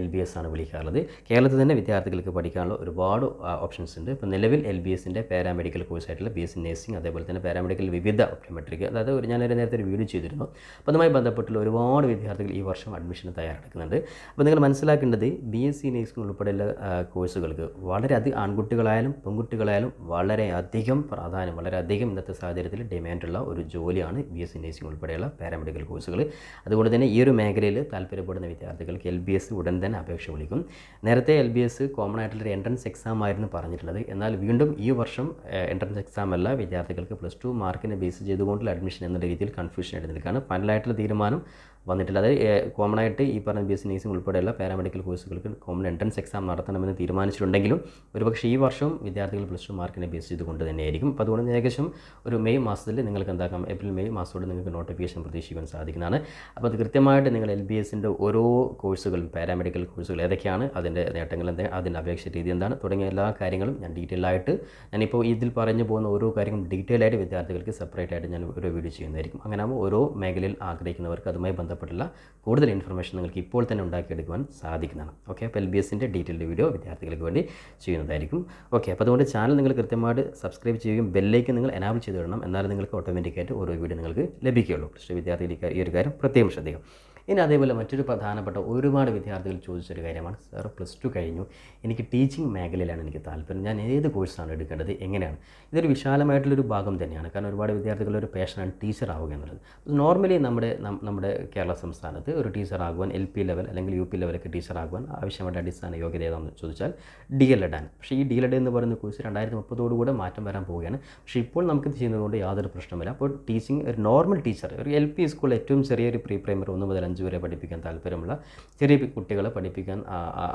എൽ ബി എസ് ആണ് വിളിക്കാറുള്ളത്. കേരളത്തിൽ തന്നെ വിദ്യാർത്ഥികൾക്ക് പഠിക്കാനുള്ള ഒരുപാട് ഓപ്ഷൻസ് ഉണ്ട്. ഇപ്പോൾ നിലവിൽ എൽ ബി എസിന്റെ പാരാമെഡിക്കൽ കോഴ്സായിട്ടുള്ള ബി എസ് സി നേഴ്സിംഗ് അതേപോലെ തന്നെ പാരാമെഡിക്കൽ വിവിധ ഒപ്റ്റോമെട്രിക് അതായത് ഒരു ഞാനൊരു നേരത്തെ ഒരു വീഡിയോ ചെയ്തിരുന്നു. അപ്പോൾ അതുമായി ബന്ധപ്പെട്ടുള്ള ഒരുപാട് വിദ്യാർത്ഥികൾ ഈ വർഷം അഡ്മിഷന് തയ്യാറെടുക്കുന്നുണ്ട്. അപ്പോൾ നിങ്ങൾ മനസ്സിലാക്കേണ്ടത് ബി എസ് സി നേഴ്സിംഗ് ഉൾപ്പെടെയുള്ള കോഴ്സുകൾക്ക് വളരെയധികം ആൺകുട്ടികളായാലും പെൺകുട്ടികളായാലും വളരെയധികം പ്രാധാന്യം വളരെയധികം ഇന്നത്തെ സാഹചര്യത്തിൽ ഡിമാൻഡുള്ള ഒരു ജോലിയാണ് ബി എസ് സി നേഴ്സിംഗ് ഉൾപ്പെടെയുള്ള പാരാമെഡിക്കൽ കോഴ്സുകൾ അതുകൊണ്ട് തന്നെ ഈ ഒരു മേഖലയിൽ താല്പര്യപ്പെടുന്ന വിദ്യാർത്ഥികൾക്ക് എൽ ബി എസ് ഉടൻ തന്നെ അപേക്ഷ വിളിക്കും. നേരത്തെ എൽ ബി എസ് കോമൺ ആയിട്ടുള്ളൊരു എൻട്രൻസ് എക്സാം ആയിരുന്നു പറഞ്ഞിട്ടുള്ളത്. എന്നാൽ വീണ്ടും ഈ വർഷം എൻട്രൻസ് എക്സാം അല്ല വിദ്യാർത്ഥികൾക്ക് പ്ലസ് ടു മാർക്കിനെ ബേസ് ചെയ്തുകൊണ്ടുള്ള അഡ്മിഷൻ എന്ന രീതിയിൽ കൺഫ്യൂഷൻ ആയിട്ട് നിൽക്കുകയാണ്. ഫൈനലായിട്ടുള്ള തീരുമാനം అనుమానం വന്നിട്ടില്ല. അതായത് കോമൺ ആയിട്ട് ഈ പറഞ്ഞ ബി എസ് നേഴ്സിംഗ് ഉൾപ്പെടെയുള്ള പാരാമെഡിക്കൽ കോഴ്സുകൾക്ക് കോമൺ എൻട്രൻസ് എക്സാം നടത്തണമെന്ന് തീരുമാനിച്ചിട്ടുണ്ടെങ്കിലും ഒരുപക്ഷെ ഈ വർഷവും വിദ്യാർത്ഥികൾ പ്ലസ് ടു മാർക്കിനെ ബേസ് ചെയ്തുകൊണ്ട് തന്നെയായിരിക്കും. അപ്പോൾ അതുകൊണ്ട് ഏകദേശം ഒരു മെയ് മാസത്തിൽ നിങ്ങൾക്ക് എന്താക്കാം ഏപ്രിൽ മെയ് മാസത്തോടെ നിങ്ങൾക്ക് നോട്ടിഫിക്കേഷൻ പ്രതീക്ഷിക്കാൻ സാധിക്കുന്നതാണ്. അപ്പോൾ അത് കൃത്യമായിട്ട് നിങ്ങൾ എൽ ബി എസിന്റെ ഓരോ കോഴ്സുകളും പാരാമെഡിക്കൽ കോഴ്സുകൾ ഏതൊക്കെയാണ് അതിന്റെ നേട്ടങ്ങൾ എന്താ അതിന്റെ അപേക്ഷ രീതി എന്താണ് തുടങ്ങിയ എല്ലാ കാര്യങ്ങളും ഞാൻ ഡീറ്റെയിൽ ആയിട്ട് ഞാനിപ്പോൾ ഇതിൽ പറഞ്ഞു പോകുന്ന ഓരോ കാര്യങ്ങളും ഡീറ്റെയിൽ ആയിട്ട് വിദ്യാർത്ഥികൾക്ക് സെപ്പറേറ്റ് ആയിട്ട് ഞാൻ ഒരു വീഡിയോ ചെയ്യുന്നതായിരിക്കും. അങ്ങനെ ആകുമ്പോൾ ഓരോ മേഖലയിൽ ആഗ്രഹിക്കുന്നവർക്ക് അതുമായി ബന്ധപ്പെട്ടുള്ള കൂടുതൽ ഇൻഫർമേഷൻ നിങ്ങൾക്ക് ഇപ്പോൾ തന്നെ ഉണ്ടാക്കിയെടുക്കുവാൻ സാധിക്കുന്നതാണ്. ഓക്കെ അപ്പോൾ എൽ ബി എസിന്റെ ഡീറ്റെയിൽഡ് വീഡിയോ വിദ്യാർത്ഥികൾക്ക് വേണ്ടി ചെയ്യുന്നതായിരിക്കും. ഓക്കെ അപ്പോൾ അതുകൊണ്ട് ചാനൽ നിങ്ങൾ കൃത്യമായിട്ട് സബ്സ്ക്രൈബ് ചെയ്യുകയും ബെല്ലേക്ക് നിങ്ങൾ എനാബിൾ ചെയ്ത് വിടണം എന്നാലും നിങ്ങൾക്ക് ഓട്ടോമാറ്റിക്കായിട്ട് ഓരോ വീഡിയോ നിങ്ങൾക്ക് ലഭിക്കുകയുള്ളൂ. പക്ഷേ വിദ്യാർത്ഥികൾ ഈ ഒരു കാര്യം പ്രത്യേകം ശ്രദ്ധിക്കും. ഇനി അതേപോലെ മറ്റൊരു പ്രധാനപ്പെട്ട ഒരുപാട് വിദ്യാർത്ഥികൾ ചോദിച്ചൊരു കാര്യമാണ്. സാർ പ്ലസ് ടു കഴിഞ്ഞു. എനിക്ക് ടീച്ചിങ് മേഖലയിലാണ് എനിക്ക് താല്പര്യം. ഞാൻ ഏത് കോഴ്സാണ് എടുക്കേണ്ടത്? എങ്ങനെയാണ്? ഇതൊരു വിശാലമായിട്ടുള്ളൊരു ഭാഗം തന്നെയാണ്. കാരണം ഒരുപാട് വിദ്യാർത്ഥികളുടെ ഒരു പാഷനാണ് ടീച്ചർ ആവുക എന്നുള്ളത്. നോർമലി നമ്മുടെ നമ്മുടെ കേരള സംസ്ഥാനത്ത് ഒരു ടീച്ചർ ആകുവാൻ എൽ പി ലെവൽ അല്ലെങ്കിൽ യു പി ലെവലൊക്കെ ടീച്ചർ ആകുവാൻ ആവശ്യമായിട്ട് അടിസ്ഥാന യോഗ്യത ഏതാണെന്ന് ചോദിച്ചാൽ ഡി എൽ എഡ് ആണ്. പക്ഷേ ഈ ഡി എൽ എഡ് എന്ന് പറയുന്ന കോഴ്സ് രണ്ടായിരത്തി മുപ്പതോടുകൂടെ മാറ്റം വരാൻ പോവുകയാണ്. പക്ഷേ ഇപ്പോൾ നമുക്ക് ചെയ്യുന്നതുകൊണ്ട് യാതൊരു പ്രശ്നമില്ല അപ്പോൾ ടീച്ചിങ് ഒരു നോർമൽ ടീച്ചർ ഒരു എൽ പി സ്കൂളിൽ ഏറ്റവും ചെറിയൊരു പ്രീ പ്രൈമറി ഒന്ന് മുതൽ അഞ്ച് വരെ പഠിപ്പിക്കാൻ താല്പര്യമുള്ള ചെറിയ കുട്ടികളെ പഠിപ്പിക്കാൻ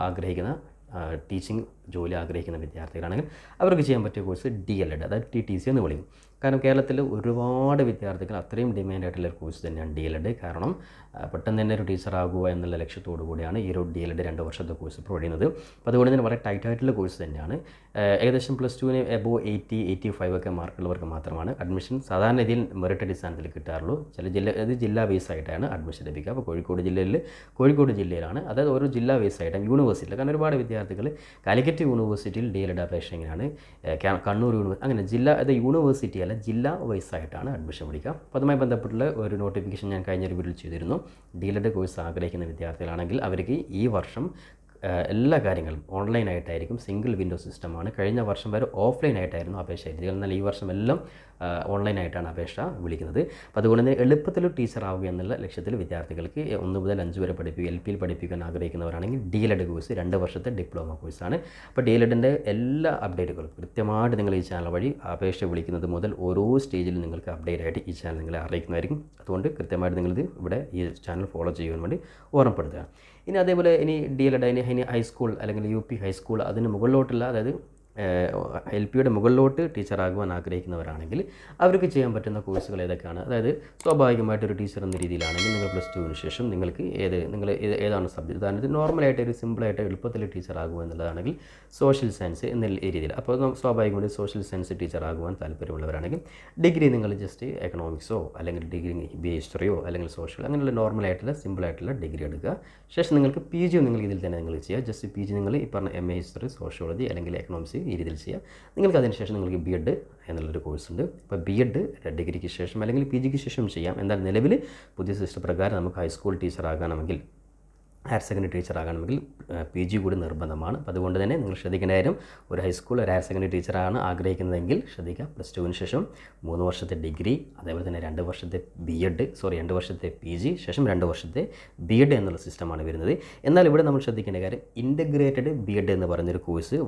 ആഗ്രഹിക്കുന്ന ടീച്ചിങ് ജോലി ആഗ്രഹിക്കുന്ന വിദ്യാർത്ഥികളാണെങ്കിൽ അവർക്ക് ചെയ്യാൻ പറ്റിയ കോഴ്സ് ഡി എൽ എഡ് അതായത് ടി ടി സി എന്ന് വിളിക്കും. കാരണം കേരളത്തിൽ ഒരുപാട് വിദ്യാർത്ഥികൾ അത്രയും ഡിമാൻഡ് ആയിട്ടുള്ള ഒരു കോഴ്സ് തന്നെയാണ് ഡി എൽ എഡ് കാരണം പെട്ടെന്ന് തന്നെ ഒരു ടീച്ചർ ആകുക എന്നുള്ള ലക്ഷ്യത്തോടു കൂടിയാണ് ഈ ഒരു ഡി എൽ എഡ് രണ്ട് വർഷത്തെ കോഴ്സ് പ്രൊവൈഡ് ചെയ്യുന്നത്. അപ്പോൾ അതുകൊണ്ട് തന്നെ വളരെ ടൈറ്റ് ആയിട്ടുള്ള കോഴ്സ് തന്നെയാണ്. ഏകദേശം പ്ലസ് ടുവിന് എബോ എയ്റ്റി എയ്റ്റി ഫൈവ് ഒക്കെ മാർക്കുള്ളവർക്ക് മാത്രമാണ് അഡ്മിഷൻ സാധാരണ രീതിയിൽ മെറിറ്റ് അടിസ്ഥാനത്തിൽ കിട്ടാറുള്ളൂ. ചില ജില്ല ഇത് ജില്ലാ ബേസ് ആയിട്ടാണ് അഡ്മിഷൻ ലഭിക്കുക. അപ്പോൾ കോഴിക്കോട് ജില്ലയിൽ കോഴിക്കോട് ജില്ലയിലാണ്. അതായത് ഓരോ ജില്ലാ ബേസ് ആയിട്ടാണ് യൂണിവേഴ്സിറ്റിയിൽ കാരണം ഒരുപാട് വിദ്യാർത്ഥികൾ കാലിക്കറ്റ് യൂണിവേഴ്സിറ്റിയിൽ ഡി എൽ അപേക്ഷ എങ്ങനെയാണ് കണ്ണൂർ യൂണിവേഴ്സിറ്റി അങ്ങനെ ജില്ലാ അത് യൂണിവേഴ്സിറ്റി അല്ല ജില്ലാ വൈസ് ആയിട്ടാണ് അഡ്മിഷൻ വിളിക്കുക അപ്പോൾ അതുമായി ബന്ധപ്പെട്ടുള്ള ഒരു നോട്ടിഫിക്കേഷൻ ഞാൻ കഴിഞ്ഞൊരു വീഡിയോയിൽ ചെയ്തിരുന്നു. ഡി കോഴ്സ് ആഗ്രഹിക്കുന്ന വിദ്യാർത്ഥികളാണെങ്കിൽ അവർക്ക് ഈ വർഷം എല്ലാ കാര്യങ്ങളും ഓൺലൈനായിട്ടായിരിക്കും സിംഗിൾ വിൻഡോ സിസ്റ്റമാണ് കഴിഞ്ഞ വർഷം വരെ ഓഫ്ലൈൻ ആയിട്ടായിരുന്നു അപേക്ഷ എഴുതിയത്. എന്നാൽ ഈ വർഷം എല്ലാം ഓൺലൈനായിട്ടാണ് അപേക്ഷ വിളിക്കുന്നത്. അപ്പോൾ അതുകൊണ്ട് തന്നെ എളുപ്പത്തിൽ ടീച്ചർ ആവുക എന്നുള്ള ലക്ഷ്യത്തിൽ വിദ്യാർത്ഥികൾക്ക് ഒന്ന് മുതൽ അഞ്ച് വരെ പഠിപ്പിക്കുക എൽ പിയിൽ പഠിപ്പിക്കാൻ ആഗ്രഹിക്കുന്നവരാണെങ്കിൽ ഡി എൽ എഡ് കോഴ്സ് രണ്ട് വർഷത്തെ ഡിപ്ലോമ കോഴ്സാണ്. അപ്പോൾ ഡി എൽ എഡിന്റെ എല്ലാ അപ്ഡേറ്റുകളും കൃത്യമായിട്ട് നിങ്ങൾ ഈ ചാനൽ വഴി അപേക്ഷ വിളിക്കുന്നത് മുതൽ ഓരോ സ്റ്റേജിലും നിങ്ങൾക്ക് അപ്ഡേറ്റ് ആയിട്ട് ഈ ചാനൽ നിങ്ങളെ അറിയിക്കുന്നതായിരിക്കും. അതുകൊണ്ട് കൃത്യമായിട്ട് നിങ്ങളിത് ഇവിടെ ഈ ചാനൽ ഫോളോ ചെയ്യുവാൻ വേണ്ടി ഓർമ്മപ്പെടുത്തുക. ഇനി അതേപോലെ ഇനി ഡി എൽ എഡ് ഇനി ഹൈസ്കൂൾ അല്ലെങ്കിൽ യു പി ഹൈസ്കൂൾ അതിന് മുകളിലോട്ടുള്ള അതായത് എൽ പിയുടെ മുകളിലോട്ട് ടീച്ചറാകുവാൻ ആഗ്രഹിക്കുന്നവരാണെങ്കിൽ അവർക്ക് ചെയ്യാൻ പറ്റുന്ന കോഴ്സുകൾ ഏതൊക്കെയാണ്? അതായത് സ്വാഭാവികമായിട്ട് ഒരു ടീച്ചർ എന്ന രീതിയിലാണെങ്കിൽ നിങ്ങൾ പ്ലസ് ടുവിന് ശേഷം നിങ്ങൾക്ക് ഏത് നിങ്ങൾ ഏത് ഏതാണ് സബ്ജക്റ്റ് ഉദാഹരണത്തിന് നോർമലായിട്ട് ഒരു സിമ്പിളായിട്ട് എളുപ്പത്തിൽ ടീച്ചറാകുക എന്നുള്ളതാണെങ്കിൽ സോഷ്യൽ സയൻസ് എന്ന രീതിയിൽ. അപ്പോൾ സ്വാഭാവികമായിട്ട് സോഷ്യൽ സയൻസ് ടീച്ചറാകുവാൻ താല്പര്യമുള്ളവരാണെങ്കിൽ ഡിഗ്രി നിങ്ങൾ ജസ്റ്റ് എക്കണോമിക്സോ അല്ലെങ്കിൽ ഡിഗ്രി ബി ഹിസ്റ്ററിയോ അല്ലെങ്കിൽ സോഷ്യൽ അങ്ങനെയുള്ള നോർമലായിട്ടുള്ള സിമ്പിളായിട്ടുള്ള ഡിഗ്രി എടുക്കുക. ശേഷം നിങ്ങൾക്ക് പി ജിയും നിങ്ങൾ ഇതിൽ തന്നെ നിങ്ങൾ ചെയ്യുക. ജസ്റ്റ് പി ജി നിങ്ങൾ ഈ പറഞ്ഞ എം എ ഹിസ്റ്ററി സോഷ്യോളജി അല്ലെങ്കിൽ എക്കണോമിക്സ് ഈ രീതിയിൽ ചെയ്യാം. നിങ്ങൾക്ക് അതിനുശേഷം നിങ്ങൾക്ക് ബി എഡ് എന്നുള്ളൊരു കോഴ്സ് ഉണ്ട്. അപ്പോൾ ബി എഡ് ഡിഗ്രിക്ക് ശേഷം അല്ലെങ്കിൽ പി ജിക്ക് ശേഷം ചെയ്യാം. എന്നാൽ നിലവിൽ പുതിയ സിസ്റ്റം പ്രകാരം നമുക്ക് ഹൈസ്കൂൾ ടീച്ചർ ആകണമെങ്കിൽ ഹയർ സെക്കൻഡറി ടീച്ചർ ആകണമെങ്കിൽ പി ജി കൂടി നിർബന്ധമാണ്. അപ്പോൾ അതുകൊണ്ട് തന്നെ നിങ്ങൾ ശ്രദ്ധിക്കേണ്ട കാര്യം ഒരു ഹൈസ്കൂൾ ഒരു ഹയർ സെക്കൻഡറി ടീച്ചറാണ് ആഗ്രഹിക്കുന്നതെങ്കിൽ ശ്രദ്ധിക്കുക. പ്ലസ് ടുവിന് ശേഷം മൂന്ന് വർഷത്തെ ഡിഗ്രി അതേപോലെ തന്നെ രണ്ട് വർഷത്തെ ബി എഡ് സോറി രണ്ട് വർഷത്തെ പി ജി ശേഷം രണ്ട് വർഷത്തെ ബി എഡ് എന്നുള്ള സിസ്റ്റമാണ് വരുന്നത്. എന്നാൽ ഇവിടെ നമ്മൾ ശ്രദ്ധിക്കേണ്ട കാര്യം ഇന്റഗ്രേറ്റഡ് ബി എഡ് എന്ന് പറയുന്നൊരു കോഴ്സ്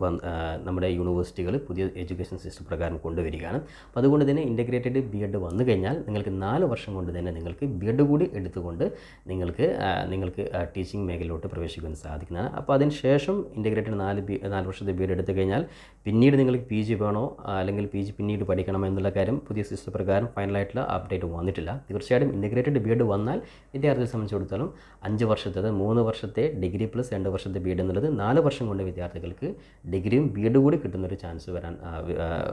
നമ്മുടെ യൂണിവേഴ്സിറ്റികൾ പുതിയ എഡ്യൂക്കേഷൻ സിസ്റ്റം പ്രകാരം കൊണ്ടുവരികയാണ്. അപ്പോൾ അതുകൊണ്ട് തന്നെ ഇന്റഗ്രേറ്റഡ് ബി എഡ് വന്നു കഴിഞ്ഞാൽ നിങ്ങൾക്ക് നാല് വർഷം കൊണ്ട് തന്നെ നിങ്ങൾക്ക് ബി എഡ് കൂടി എടുത്തുകൊണ്ട് നിങ്ങൾക്ക് നിങ്ങൾക്ക് ടീച്ചിങ് മേഖലയിലോട്ട് പ്രവേശിക്കുവാൻ സാധിക്കുന്നതാണ്. അപ്പോൾ അതിന് ശേഷം ഇന്റഗ്രേറ്റഡ് നാല് ബി നാല് വർഷത്തെ ബി എഡ് എടുത്തു കഴിഞ്ഞാൽ പിന്നീട് നിങ്ങൾക്ക് പി ജി വേണോ അല്ലെങ്കിൽ പി ജി പിന്നീട് പഠിക്കണമോ എന്നുള്ള കാര്യം പുതിയ സിസ്റ്റം പ്രകാരം ഫൈനലായിട്ടുള്ള അപ്ഡേറ്റ് വന്നിട്ടില്ല. തീർച്ചയായിട്ടും ഇന്റഗ്രേറ്റഡ് ബി എഡ് വന്നാൽ വിദ്യാർത്ഥിയെ സംബന്ധിച്ചിടത്തോളം അഞ്ച് വർഷത്തേത് മൂന്ന് വർഷത്തെ ഡിഗ്രി പ്ലസ് രണ്ട് വർഷത്തെ ബി എഡ് എന്നുള്ളത് നാല് വർഷം കൊണ്ട് വിദ്യാർത്ഥികൾക്ക് ഡിഗ്രിയും ബി എഡ് കൂടി കിട്ടുന്നൊരു ചാൻസ് വരാൻ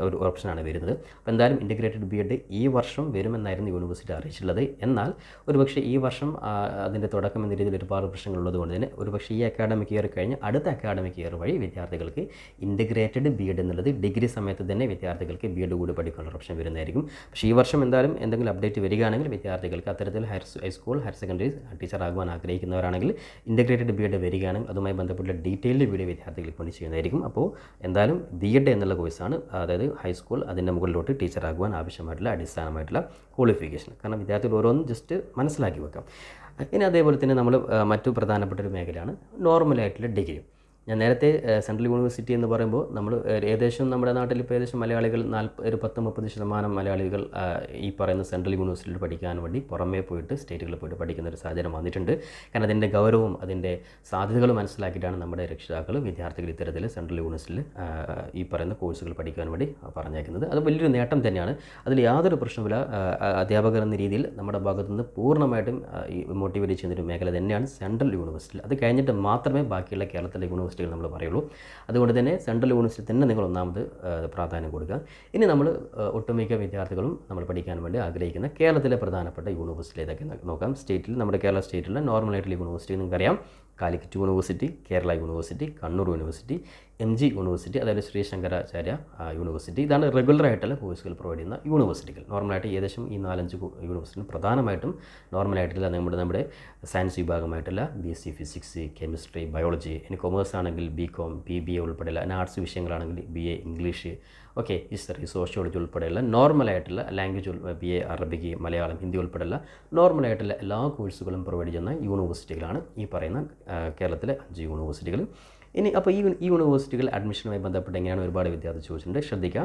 ഒരു ഓപ്ഷനാണ് വരുന്നത്. അപ്പോൾ എന്തായാലും ഇന്റഗ്രേറ്റഡ് ബി എഡ് ഈ വർഷം വരുമെന്നായിരുന്നു യൂണിവേഴ്സിറ്റി അറിയിച്ചിട്ടുള്ളത്. എന്നാൽ ഒരുപക്ഷെ ഈ വർഷം അതിന്റെ തുടക്കം എന്ന രീതിയിൽ ഒരുപാട് പ്രശ്നങ്ങളുള്ളത് കൊണ്ട് തന്നെ ഒരുപക്ഷെ ഈ അക്കാഡമിക് ഇയർ കഴിഞ്ഞ് അടുത്ത അക്കാഡമിക് ഇയർ വഴി വിദ്യാർത്ഥികൾക്ക് ഇന്റഗ്രേറ്റഡ് ബി എഡ് എന്നുള്ളത് ഡിഗ്രി സമയത്ത് തന്നെ വിദ്യാർത്ഥികൾക്ക് ബി എഡ് കൂടി പഠിക്കാനുള്ള ഓപ്ഷൻ വരുന്നതായിരിക്കും. പക്ഷേ ഈ വർഷം എന്തായാലും എന്തെങ്കിലും അപ്ഡേറ്റ് വരികയാണെങ്കിൽ വിദ്യാർത്ഥികൾക്ക് അത്തരത്തിൽ higher high school higher secondary teacher ആകുവാൻ ആഗ്രഹിക്കുന്നവരാണെങ്കിൽ ഇന്റഗ്രേറ്റഡ് ബി എഡ് വരികയാണെങ്കിൽ അതുമായി ബന്ധപ്പെട്ട ഡീറ്റെയിൽഡ് വീഡിയോ വിദ്യാർത്ഥികൾക്ക് കൊണ്ട് ചെയ്യുന്നതായിരിക്കും. അപ്പോൾ എന്തായാലും ബി എഡ് എന്നുള്ള കോഴ്സാണ് അതായത് ഹൈസ്കൂൾ അതിന്റെ മുകളിലോട്ട് ടീച്ചർ ആകുവാൻ ആവശ്യമായിട്ടുള്ള അടിസ്ഥാനമായിട്ടുള്ള ക്വാളിഫിക്കേഷൻ കാരണം വിദ്യാർത്ഥികൾ ഓരോന്നും ജസ്റ്റ് മനസ്സിലാക്കി വെക്കാം. ഇനി അതേപോലെ തന്നെ നമ്മൾ മറ്റു പ്രധാനപ്പെട്ട ഒരു മേഖലയാണ് നോർമലായിട്ടുള്ള ഡിഗ്രി. ഞാൻ നേരത്തെ സെൻട്രൽ യൂണിവേഴ്സിറ്റി എന്ന് പറയുമ്പോൾ നമ്മൾ ഏകദേശം നമ്മുടെ നാട്ടിൽ ഇപ്പോൾ ഏകദേശം മലയാളികൾ നാൽപ്പ ഒരു പത്ത് മുപ്പത് ശതമാനം മലയാളികൾ ഈ പറയുന്ന സെൻട്രൽ യൂണിവേഴ്സിറ്റിയിൽ പഠിക്കാൻ വേണ്ടി പുറമേ പോയിട്ട് സ്റ്റേറ്റുകളിൽ പോയിട്ട് പഠിക്കുന്ന ഒരു സാഹചര്യം വന്നിട്ടുണ്ട്. കാരണം അതിന്റെ ഗൗരവവും അതിന്റെ സാധ്യതകളും മനസ്സിലാക്കിയിട്ടാണ് നമ്മുടെ രക്ഷിതാക്കൾ വിദ്യാർത്ഥികൾ ഇത്തരത്തിൽ സെൻട്രൽ യൂണിവേഴ്സിറ്റിയിൽ ഈ പറയുന്ന കോഴ്സുകൾ പഠിക്കാൻ വേണ്ടി പറഞ്ഞേക്കുന്നത് അത് വലിയൊരു നേട്ടം തന്നെയാണ്. അതിൽ യാതൊരു ആ, അധ്യാപകർ എന്ന രീതിയിൽ നമ്മുടെ ഭാഗത്തു നിന്ന് പൂർണമായിട്ടും മോട്ടിവേറ്റ് ചെയ്യുന്നൊരു മേഖല തന്നെയാണ് സെൻട്രൽ യൂണിവേഴ്സിറ്റി അത് കഴിഞ്ഞിട്ട് മാത്രമേ ബാക്കിയുള്ള കേരളത്തിലെ യൂണിവേഴ്സിറ്റികൾ നമ്മൾ പറയുള്ളൂ. അതുകൊണ്ട് തന്നെ സെൻട്രൽ യൂണിവേഴ്സിറ്റി തന്നെ നിങ്ങൾ ഒന്നാമത് പ്രാധാന്യം കൊടുക്കുക. ഇനി നമ്മൾ ഒട്ടുമിക്ക വിദ്യാർത്ഥികളും നമ്മൾ പഠിക്കാൻ വേണ്ടി ആഗ്രഹിക്കുന്ന കേരളത്തിലെ പ്രധാനപ്പെട്ട യൂണിവേഴ്സിറ്റി ഏതൊക്കെ നോക്കാം. സ്റ്റേറ്റിൽ നമ്മുടെ കേരള സ്റ്റേറ്റിലെ നോർമലായിട്ടുള്ള യൂണിവേഴ്സിറ്റി നിങ്ങൾക്കറിയാം Calicut university Kerala university Kannur university M G university അതായത് ശ്രീ ശങ്കരാചാര്യ യൂണിവേഴ്സിറ്റി. ഇതാണ് റെഗുലറായിട്ടുള്ള കോഴ്സുകൾ പ്രൊവൈഡ് ചെയ്യുന്ന യൂണിവേഴ്സിറ്റികൾ. നോർമലായിട്ട് ഏകദേശം ഈ നാലഞ്ച് യൂണിവേഴ്സിറ്റി പ്രധാനമായിട്ടും നോർമലായിട്ടുള്ള നമ്മുടെ നമ്മുടെ science വിഭാഗമായിട്ടുള്ള B S C physics chemistry biology ഇനി കൊമേഴ്സ് ആണെങ്കിൽ B com B B A ഉൾപ്പെടെയുള്ള arts വിഷയങ്ങളാണെങ്കിൽ B A English okay history sociology ഉൾപ്പെടെയുള്ള നോർമലായിട്ടുള്ള language B A Arabic Malayalam Hindi ഉൾപ്പെടെയുള്ള നോർമലായിട്ടുള്ള എല്ലാ കോഴ്സുകളും പ്രൊവൈഡ് ചെയ്യുന്ന യൂണിവേഴ്സിറ്റികളാണ് ഈ പറയുന്ന കേരളത്തിലെ അഞ്ച് യൂണിവേഴ്സിറ്റികൾ ഇനി അപ്പോൾ ഈ ഈ യൂണിവേഴ്സിറ്റികൾ അഡ്മിഷനുമായി ബന്ധപ്പെട്ട് എങ്ങനെയാണ് ഒരുപാട് വിദ്യാർത്ഥി ചോദിച്ചിട്ടുണ്ട്. ശ്രദ്ധിക്കുക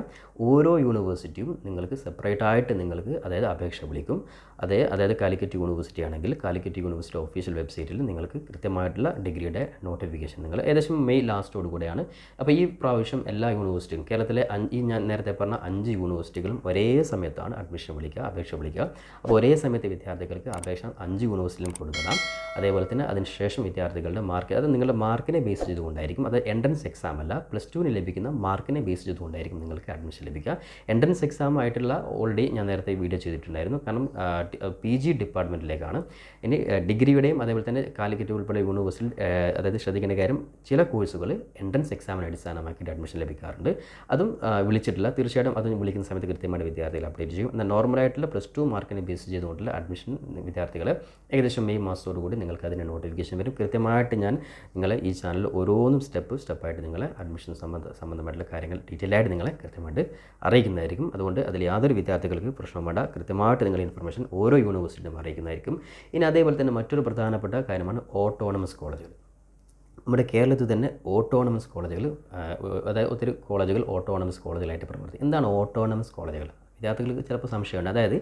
ഓരോ യൂണിവേഴ്സിറ്റിയും നിങ്ങൾക്ക് സെപ്പറേറ്റ് ആയിട്ട് നിങ്ങൾക്ക് അതായത് അപേക്ഷ വിളിക്കും. അതേ അതായത് കാലിക്കറ്റ് യൂണിവേഴ്സിറ്റി ആണെങ്കിൽ കാലിക്കറ്റ് യൂണിവേഴ്സിറ്റി ഒഫീഷ്യൽ വെബ്സൈറ്റിൽ നിങ്ങൾക്ക് കൃത്യമായിട്ടുള്ള ഡിഗ്രിയുടെ നോട്ടിഫിക്കേഷൻ നിങ്ങൾ ഏകദേശം മെയ് ലാസ്റ്റോട് കൂടെയാണ്. അപ്പോൾ ഈ പ്രാവശ്യം എല്ലാ യൂണിവേഴ്സിറ്റിയും കേരളത്തിലെ ഈ ഞാൻ നേരത്തെ പറഞ്ഞ അഞ്ച് യൂണിവേഴ്സിറ്റികളും ഒരേ സമയത്താണ് അഡ്മിഷൻ വിളിക്കുക അപേക്ഷ വിളിക്കുക. അപ്പോൾ ഒരേ സമയത്ത് വിദ്യാർത്ഥികൾക്ക് അപേക്ഷ അഞ്ച് യൂണിവേഴ്സിറ്റിയിലും കൊടുക്കണം. അതേപോലെ തന്നെ അതിനുശേഷം വിദ്യാർത്ഥികളുടെ മാർക്ക് അത് നിങ്ങളുടെ മാർക്കിനെ ബേസ് ചെയ്തുകൊണ്ടായിരിക്കും അത് എൻട്രൻസ് എക്സാം അല്ല പ്ലസ് ടുവിന് ലഭിക്കുന്ന മാർക്കിനെ ബേസ് ചെയ്തുകൊണ്ടായിരിക്കും നിങ്ങൾക്ക് അഡ്മിഷൻ ലഭിക്കുക. എൻട്രൻസ് എക്സാം ആയിട്ടുള്ള ഓൾറെഡി ഞാൻ നേരത്തെ വീഡിയോ ചെയ്തിട്ടുണ്ടായിരുന്നു. കാരണം പി ജി ഡിപ്പാർട്ട്മെന്റിലേക്കാണ് ഇനി ഡിഗ്രിയുടെയും അതേപോലെ തന്നെ കാലിക്കറ്റ് ഉൾപ്പെടെ യൂണിവേഴ്സിറ്റി അതായത് ശ്രദ്ധിക്കേണ്ട കാര്യം ചില കോഴ്സുകൾ എൻട്രൻസ് എക്സാമിനെ അടിസ്ഥാനമാക്കിയിട്ട് അഡ്മിഷൻ ലഭിക്കാറുണ്ട്. അതും വിളിച്ചിട്ടില്ല. തീർച്ചയായിട്ടും അത് വിളിക്കുന്ന സമയത്ത് കൃത്യമായിട്ട് വിദ്യാർത്ഥികളെ അപ്ഡേറ്റ് ചെയ്യും. എന്നാൽ നോർമലായിട്ടുള്ള പ്ലസ് ടു മാർക്കിനെ ബേസ് ചെയ്തുകൊണ്ടുള്ള അഡ്മിഷൻ വിദ്യാർത്ഥികളെ ഏകദേശം മെയ് മാസത്തോടു കൂടി നിങ്ങൾക്ക് അതിന്റെ നോട്ടിഫിക്കേഷൻ വരും. കൃത്യമായിട്ട് ഞാൻ നിങ്ങളെ ഈ ചാനൽ ഓരോന്നും സ്റ്റെപ്പ് സ്റ്റെപ്പായിട്ട് നിങ്ങളെ അഡ്മിഷൻ സംബന്ധ സംബന്ധമായിട്ടുള്ള കാര്യങ്ങൾ ഡീറ്റെയിൽ ആയിട്ട് നിങ്ങളെ കൃത്യമായിട്ട് അറിയിക്കുന്നതായിരിക്കും. അതുകൊണ്ട് അതിൽ യാതൊരു വിദ്യാർത്ഥികൾക്ക് പ്രശ്നം വേണ്ട. കൃത്യമായിട്ട് നിങ്ങൾ ഇൻഫർമേഷൻ ഓരോ യൂണിവേഴ്സിറ്റിയും അറിയിക്കുന്നതായിരിക്കും. ഇനി അതേപോലെ തന്നെ മറ്റൊരു പ്രധാനപ്പെട്ട കാര്യമാണ് ഓട്ടോണമസ് കോളേജുകൾ നമ്മുടെ കേരളത്തിൽ തന്നെ ഓട്ടോണമസ് കോളേജുകൾ അതായത് ഒത്തിരി കോളേജുകൾ ഓട്ടോണമസ് കോളേജുകളായിട്ട് പ്രവർത്തി എന്താണ് ഓട്ടോണമസ് കോളേജുകൾ വിദ്യാർത്ഥികൾക്ക് ചിലപ്പോൾ സംശയമുണ്ട്. അതായത്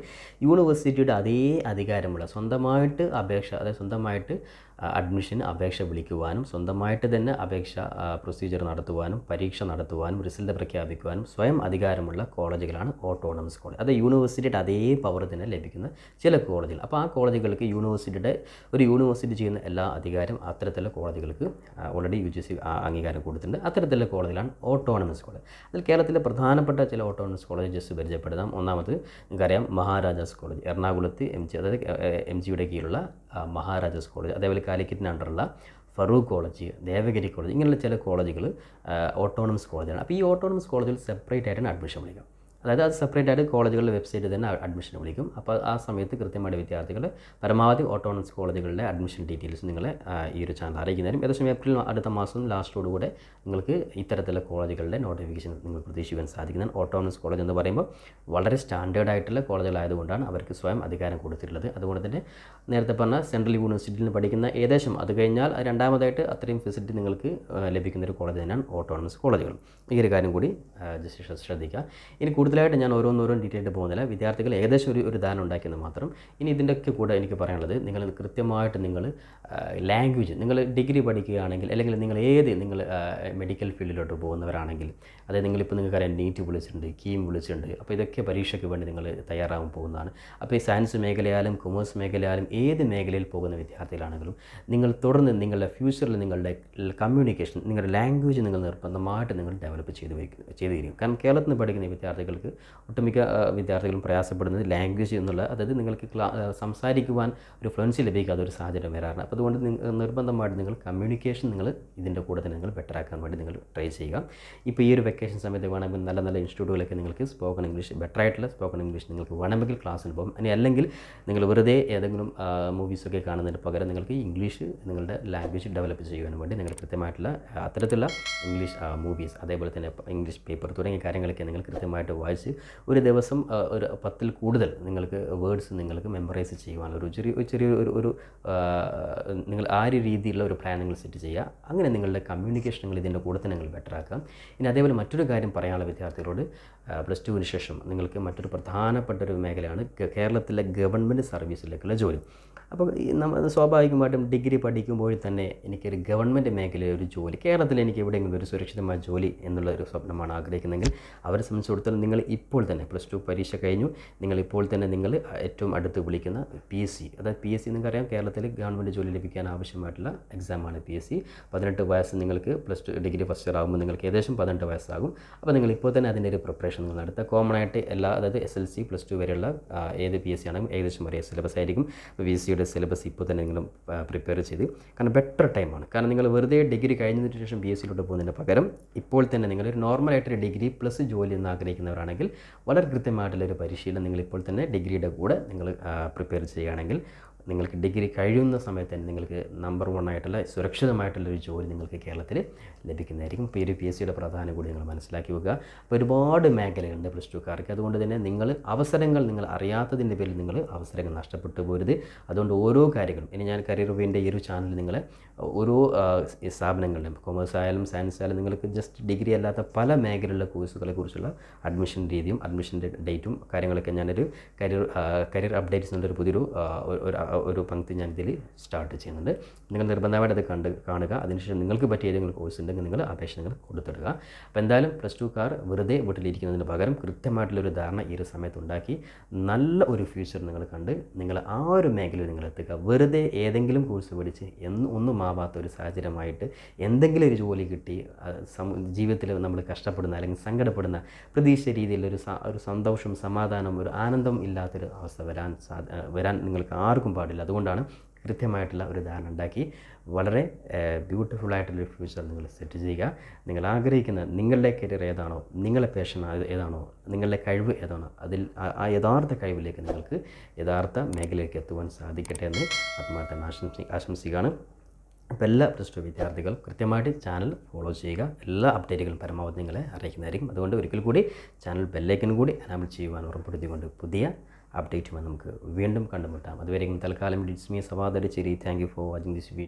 യൂണിവേഴ്സിറ്റിയുടെ അതേ അധികാരമുള്ള സ്വന്തമായിട്ട് അപേക്ഷ അതായത് സ്വന്തമായിട്ട് അഡ്മിഷൻ അപേക്ഷ വിളിക്കുവാനും സ്വന്തമായിട്ട് തന്നെ അപേക്ഷ പ്രൊസീജിയർ നടത്തുവാനും പരീക്ഷ നടത്തുവാനും റിസൾട്ട് പ്രഖ്യാപിക്കുവാനും സ്വയം അധികാരമുള്ള കോളേജുകളാണ് ഓട്ടോണമസ് കോളേജ് അത് യൂണിവേഴ്സിറ്റിയുടെ അതേ പവർ തന്നെ ലഭിക്കുന്ന ചില കോളേജുകൾ. അപ്പോൾ ആ കോളേജുകൾക്ക് യൂണിവേഴ്സിറ്റിയുടെ ഒരു യൂണിവേഴ്സിറ്റി ചെയ്യുന്ന എല്ലാ അധികാരം അത്തരത്തിലുള്ള കോളേജുകൾക്ക് ഓൾറെഡി യു ജി സി അംഗീകാരം കൊടുത്തിട്ടുണ്ട്. അത്തരത്തിലുള്ള കോളേജിലാണ് ഓട്ടോണമസ് കോളേജ് അതിൽ കേരളത്തിലെ പ്രധാനപ്പെട്ട ചില ഓട്ടോണമസ് കോളേജ് ജസ്റ്റ് പരിചയപ്പെടുത്താം. ഒന്നാമത് നിങ്ങൾക്കറിയാം മഹാരാജാസ് കോളേജ് എറണാകുളത്ത് എം ജി അതായത് എം ജിയുടെ കീഴിലുള്ള മഹാരാജാസ് കോളേജ് അതേപോലെ കാലിക്കറ്റിന് അണ്ടറുള്ള ഫറൂഖ് കോളേജ് ദേവഗിരി കോളേജ് ഇങ്ങനെയുള്ള ചില കോളേജുകൾ ഓട്ടോണമസ് കോളേജാണ് അപ്പോൾ ഈ ഓട്ടോണമസ് കോളേജിൽ സെപ്പറേറ്റ് ആയിട്ടാണ് അഡ്മിഷൻ വിളിക്കുക. അതായത് അത് സെപ്പറേറ്റ് ആയിട്ട് കോളേജുകളുടെ വെബ്സൈറ്റിൽ തന്നെ അഡ്മിഷൻ വിളിക്കും. അപ്പോൾ ആ സമയത്ത് കൃത്യമായിട്ട് വിദ്യാർത്ഥികൾ പരമാവധി ഓട്ടോണമസ് കോളേജുകളുടെ അഡ്മിഷൻ ഡീറ്റെയിൽസ് നിങ്ങൾ ഈ ഒരു ചാനൽ അറിയിക്കുന്നതിനും ഏകദേശം ഏപ്രിൽ അടുത്ത മാസം ലാസ്റ്റോടുകൂടെ നിങ്ങൾക്ക് ഇത്തരത്തിലുള്ള കോളേജുകളുടെ നോട്ടിഫിക്കേഷൻ നിങ്ങൾ പ്രതീക്ഷിക്കാൻ സാധിക്കുന്നതാണ്. ഓട്ടോണമസ് കോളേജ് എന്ന് പറയുമ്പോൾ വളരെ സ്റ്റാൻഡേർഡ് ആയിട്ടുള്ള കോളേജുകളായതുകൊണ്ടാണ് അവർക്ക് സ്വയം അധികാരം കൊടുത്തിട്ടുള്ളത്. അതുകൊണ്ട് തന്നെ നേരത്തെ പറഞ്ഞ സെൻട്രൽ യൂണിവേഴ്സിറ്റിയിൽ പഠിക്കുന്ന ഏകദേശം അത് കഴിഞ്ഞാൽ രണ്ടാമതായിട്ട് അത്രയും ഫെസിലിറ്റി നിങ്ങൾക്ക് ലഭിക്കുന്ന ഒരു കോളേജ് തന്നെയാണ് ഓട്ടോണമസ് കോളേജുകൾ. ഈ ഒരു കാര്യം കൂടി ജസ്റ്റ് ശ്രദ്ധിക്കുക. ഇനി കൂടുതൽ കൂടുതലായിട്ട് ഞാൻ ഓരോന്നോരോന്ന് ഡീറ്റെയിൽ ആയിട്ട് പോകുന്നില്ല. വിദ്യാർത്ഥികൾ ഏകദേശം ഒരു ഒരു ധാരണ ഉണ്ടാക്കിയെന്ന് മാത്രം. ഇനി ഇതിന്റെയൊക്കെ കൂടെ എനിക്ക് പറയാനുള്ളത് നിങ്ങൾ കൃത്യമായിട്ട് നിങ്ങൾ ലാംഗ്വേജ് നിങ്ങൾ ഡിഗ്രി പഠിക്കുകയാണെങ്കിൽ അല്ലെങ്കിൽ നിങ്ങൾ ഏത് നിങ്ങൾ മെഡിക്കൽ ഫീൽഡിലോട്ട് പോകുന്നവരാണെങ്കിൽ അതായത് നിങ്ങളിപ്പോൾ നിങ്ങൾക്കറിയാം നീറ്റ് വിളിച്ചിട്ടുണ്ട് കീം വിളിച്ചിട്ടുണ്ട് അപ്പോൾ ഇതൊക്കെ പരീക്ഷയ്ക്ക് വേണ്ടി നിങ്ങൾ തയ്യാറാകാൻ പോകുന്നതാണ്. അപ്പോൾ ഈ സയൻസ് മേഖലയാലും കൊമേഴ്സ് മേഖലയാലും ഏത് മേഖലയിൽ പോകുന്ന വിദ്യാർത്ഥികളാണെങ്കിലും നിങ്ങൾ തുടർന്ന് നിങ്ങളുടെ ഫ്യൂച്ചറിൽ നിങ്ങളുടെ കമ്മ്യൂണിക്കേഷൻ നിങ്ങളുടെ ലാംഗ്വേജ് നിങ്ങൾ നിർബന്ധമായിട്ട് നിങ്ങൾ ഡെവലപ്പ് ചെയ്ത് വയ്ക്കും ചെയ്തിരിക്കും കാരണം കേരളത്തിൽ നിന്ന് പഠിക്കുന്ന വിദ്യാർത്ഥികൾക്ക് ഒട്ടുമിക്ക വിദ്യാർത്ഥികളും പ്രയാസപ്പെടുന്നത് ലാംഗ്വേജ് എന്നുള്ള അതായത് നിങ്ങൾക്ക് സംസാരിക്കുവാൻ ഒരു ഫ്ലുവൻസി ലഭിക്കാത്ത ഒരു സാഹചര്യം വരാറുണ്ട് അപ്പോൾ അതുകൊണ്ട് നിർബന്ധമായിട്ട് നിങ്ങൾ കമ്മ്യൂണിക്കേഷൻ നിങ്ങൾ ഇതിന്റെ കൂടെ തന്നെ നിങ്ങൾ ബെറ്റർ ആക്കാൻ വേണ്ടി നിങ്ങൾ ട്രൈ ചെയ്യുക. ഇപ്പോൾ ഈ ഒരു വെക്കേഷൻ സമയത്ത് വേണമെങ്കിൽ നല്ല നല്ല ഇൻസ്റ്റിറ്റ്യൂട്ടുകളൊക്കെ നിങ്ങൾക്ക് സ്പോക്കൺ ഇംഗ്ലീഷ് ബെറ്റർ ആയിട്ടുള്ള സ്പോക്കൺ ഇംഗ്ലീഷ് നിങ്ങൾക്ക് വേണമെങ്കിൽ ക്ലാസ്സിൽ പോകും. ഇനി അല്ലെങ്കിൽ നിങ്ങൾ വെറുതെ ഏതെങ്കിലും മൂവീസൊക്കെ കാണുന്നതിന് പകരം നിങ്ങൾക്ക് ഇംഗ്ലീഷ് നിങ്ങളുടെ ലാംഗ്വേജ് ഡെവലപ്പ് ചെയ്യുവാൻ വേണ്ടി നിങ്ങൾ കൃത്യമായിട്ടുള്ള അത്തരത്തിലുള്ള ഇംഗ്ലീഷ് മൂവീസ് അതേപോലെ തന്നെ ഇംഗ്ലീഷ് പേപ്പർ തുടങ്ങിയ കാര്യങ്ങളൊക്കെ നിങ്ങൾ കൃത്യമായിട്ട് വായിച്ച് ഒരു ദിവസം ഒരു പത്തിൽ കൂടുതൽ നിങ്ങൾക്ക് വേർഡ്സ് നിങ്ങൾക്ക് മെമ്മറൈസ് ചെയ്യുവാനുള്ള ഒരു ചെറിയ ചെറിയ ഒരു ഒരു നിങ്ങൾ ആ ഒരു രീതിയിലുള്ള ഒരു പ്ലാൻ നിങ്ങൾ സെറ്റ് ചെയ്യുക. അങ്ങനെ നിങ്ങളുടെ കമ്മ്യൂണിക്കേഷൻ നിങ്ങൾ ഇതിന്റെ കൂടെ തന്നെ നിങ്ങൾ ബെറ്റർ ആക്കാം. ഇനി അതേപോലെ മറ്റൊരു കാര്യം പറയാനുള്ള വിദ്യാർത്ഥികളോട് പ്ലസ് ടുവിന് ശേഷം നിങ്ങൾക്ക് മറ്റൊരു പ്രധാനപ്പെട്ട ഒരു മേഖലയാണ് കേരളത്തിലെ ഗവൺമെന്റ് സർവീസിലേക്കുള്ള ജോലി. അപ്പോൾ നമ്മൾ സ്വാഭാവികമായിട്ടും ഡിഗ്രി പഠിക്കുമ്പോൾ തന്നെ എനിക്കൊരു ഗവൺമെന്റ് മേഖലയിൽ ഒരു ജോലി കേരളത്തിൽ എനിക്ക് എവിടെയെങ്കിലും ഒരു സുരക്ഷിതമായ ജോലി എന്നുള്ള ഒരു സ്വപ്നമാണ് ആഗ്രഹിക്കുന്നതെങ്കിൽ അവരെ സംബന്ധിച്ചിടത്തോളം നിങ്ങൾ ഇപ്പോൾ തന്നെ പ്ലസ് ടു പരീക്ഷ കഴിഞ്ഞു. നിങ്ങൾ ഇപ്പോൾ തന്നെ നിങ്ങൾ ഏറ്റവും അടുത്ത് വിളിക്കുന്ന പി എസ് സി അതായത് പി എസ് സി നിങ്ങൾക്കറിയാം കേരളത്തിൽ ഗവൺമെന്റ് ജോലി ലഭിക്കാൻ ആവശ്യമായിട്ടുള്ള എക്സാമാണ് പി എസ് സി പതിനെട്ട് വയസ്സ് നിങ്ങൾക്ക് plus two degree first year ആകുമ്പോൾ നിങ്ങൾക്ക് ഏകദേശം പതിനെട്ട് വയസ്സാകും. അപ്പോൾ നിങ്ങൾ ഇപ്പോൾ തന്നെ അതിന്റെ ഒരു പ്രിപ്പറേഷൻ നിങ്ങൾ നടത്തുക. കോമൺ ആയിട്ട് എല്ലാ അതായത് S L C plus two വരെയുള്ള ഏത് പി എസ് സി ആണെങ്കിലും ഏകദേശം ഒരേ സിലബസ് ആയിരിക്കും. അപ്പോൾ പി എസ് സിയുടെ സിലബസ് ഇപ്പോൾ തന്നെ നിങ്ങൾ പ്രിപ്പയർ ചെയ്ത്. കാരണം ബെറ്റർ ടൈമാണ് കാരണം നിങ്ങൾ വെറുതെ ഡിഗ്രി കഴിഞ്ഞതിന് ശേഷം പി എസ് സിയിലോട്ട് പോകുന്നതിന് പകരം ഇപ്പോൾ തന്നെ നിങ്ങൾ ഒരു നോർമലായിട്ടൊരു ഡിഗ്രി പ്ലസ് ജോലി എന്ന് ആഗ്രഹിക്കുന്നവരാണെങ്കിൽ വളരെ കൃത്യമായിട്ടുള്ളൊരു പരിശീലനം നിങ്ങളിപ്പോൾ തന്നെ ഡിഗ്രിയുടെ കൂടെ നിങ്ങൾ പ്രിപ്പയർ ചെയ്യുകയാണെങ്കിൽ നിങ്ങൾക്ക് ഡിഗ്രി കഴിയുന്ന സമയത്ത് തന്നെ നിങ്ങൾക്ക് നമ്പർ വൺ ആയിട്ടുള്ള സുരക്ഷിതമായിട്ടുള്ളൊരു ജോലി നിങ്ങൾക്ക് കേരളത്തിൽ ലഭിക്കുന്നതായിരിക്കും. അപ്പോൾ ഈ ഒരു പി എസ് സിയുടെ പ്രാധാന്യം കൂടി നിങ്ങൾ മനസ്സിലാക്കി വെക്കുക. അപ്പോൾ ഒരുപാട് മേഖലകളുണ്ട് പ്ലസ് ടുക്കാർക്ക്. അതുകൊണ്ട് തന്നെ നിങ്ങൾ അവസരങ്ങൾ നിങ്ങൾ അറിയാത്തതിന്റെ പേരിൽ നിങ്ങൾ അവസരങ്ങൾ നഷ്ടപ്പെട്ടു പോരുത്. അതുകൊണ്ട് ഓരോ കാര്യങ്ങളും ഇനി ഞാൻ കരിയർ വീന്റെ ഈ ഒരു ചാനൽ നിങ്ങൾ ഓരോ സ്ഥാപനങ്ങളിലും കൊമേഴ്സ് ആയാലും സയൻസ് ആയാലും നിങ്ങൾക്ക് ജസ്റ്റ് ഡിഗ്രി അല്ലാത്ത പല മേഖലയിലുള്ള കോഴ്സുകളെ കുറിച്ചുള്ള അഡ്മിഷൻ രീതിയും അഡ്മിഷന്റെ ഡേറ്റും കാര്യങ്ങളൊക്കെ ഞാനൊരു കരിയർ കരിയർ അപ്ഡേറ്റ്സ് എന്നൊരു പുതിയൊരു ഒരു- പങ്ക്തി ഞാൻ ഇതിൽ സ്റ്റാർട്ട് ചെയ്യുന്നുണ്ട്. നിങ്ങൾ നിർബന്ധമായിട്ട് അത് കണ്ട് കാണുക. അതിനുശേഷം നിങ്ങൾക്ക് പറ്റിയ ഏതെങ്കിലും കോഴ്സ് ഉണ്ടെങ്കിൽ നിങ്ങൾ അപേക്ഷ നിങ്ങൾ കൊടുത്തിടുക. അപ്പോൾ എന്തായാലും പ്ലസ് ടു കാർ വെറുതെ വീട്ടിലിരിക്കുന്നതിന് പകരം കൃത്യമായിട്ടുള്ളൊരു ധാരണ ഈ ഒരു സമയത്ത് ഉണ്ടാക്കി നല്ല ഒരു ഫ്യൂച്ചർ നിങ്ങൾ കണ്ട് നിങ്ങൾ ആ ഒരു മേഖലയിൽ നിങ്ങൾ എത്തുക. വെറുതെ ഏതെങ്കിലും കോഴ്സ് പഠിച്ച് എന്ന് ഒന്നും ആവാത്ത ഒരു സാഹചര്യമായിട്ട് എന്തെങ്കിലും ഒരു ജോലി കിട്ടി ജീവിതത്തിൽ നമ്മൾ കഷ്ടപ്പെടുന്ന അല്ലെങ്കിൽ സങ്കടപ്പെടുന്ന പ്രതീക്ഷ രീതിയിലൊരു ഒരു സന്തോഷം സമാധാനം ഒരു ആനന്ദം ഇല്ലാത്തൊരു അവസ്ഥ വരാൻ സാ വരാൻ നിങ്ങൾക്ക് ആർക്കും പാടില്ല. അതുകൊണ്ടാണ് കൃത്യമായിട്ടുള്ള ഒരു ധാരണ ഉണ്ടാക്കി. വളരെ ബ്യൂട്ടിഫുൾ ആയിട്ടുള്ള ഫ്യൂച്ചർ നിങ്ങൾ സെറ്റ് ചെയ്യുക. നിങ്ങൾ ആഗ്രഹിക്കുന്ന നിങ്ങളുടെ കരിയർ ഏതാണോ നിങ്ങളുടെ പേഷൻ ഏതാണോ നിങ്ങളുടെ കഴിവ് ഏതാണോ അതിൽ ആ- യഥാർത്ഥ കഴിവിലേക്ക് നിങ്ങൾക്ക് യഥാർത്ഥ മേഖലയിലേക്ക് എത്തുവാൻ സാധിക്കട്ടെ എന്ന് ആത്മാർത്ഥം ആശംസി ആശംസിക്കുകയാണ്. അപ്പോൾ എല്ലാ പ്ലസ് ടു വിദ്യാർത്ഥികൾ കൃത്യമായിട്ട് ചാനൽ ഫോളോ ചെയ്യുക. എല്ലാ അപ്ഡേറ്റുകളും പരമാവധി നിങ്ങളെ അറിയിക്കുന്നതായിരിക്കും. അതുകൊണ്ട് ഒരിക്കൽ കൂടി ചാനൽ ബെല്ലേക്കൻ കൂടി അനാബിൾ ചെയ്യുവാൻ ഉറപ്പെടുത്തിക്കൊണ്ട് പുതിയ അപ്ഡേറ്റുമായി നമുക്ക് വീണ്ടും കണ്ടുമുട്ടാം. അതുവരെയും തൽക്കാലം ഇറ്റ്സ് മീ സവാദരി ചെരി thank you for watching this video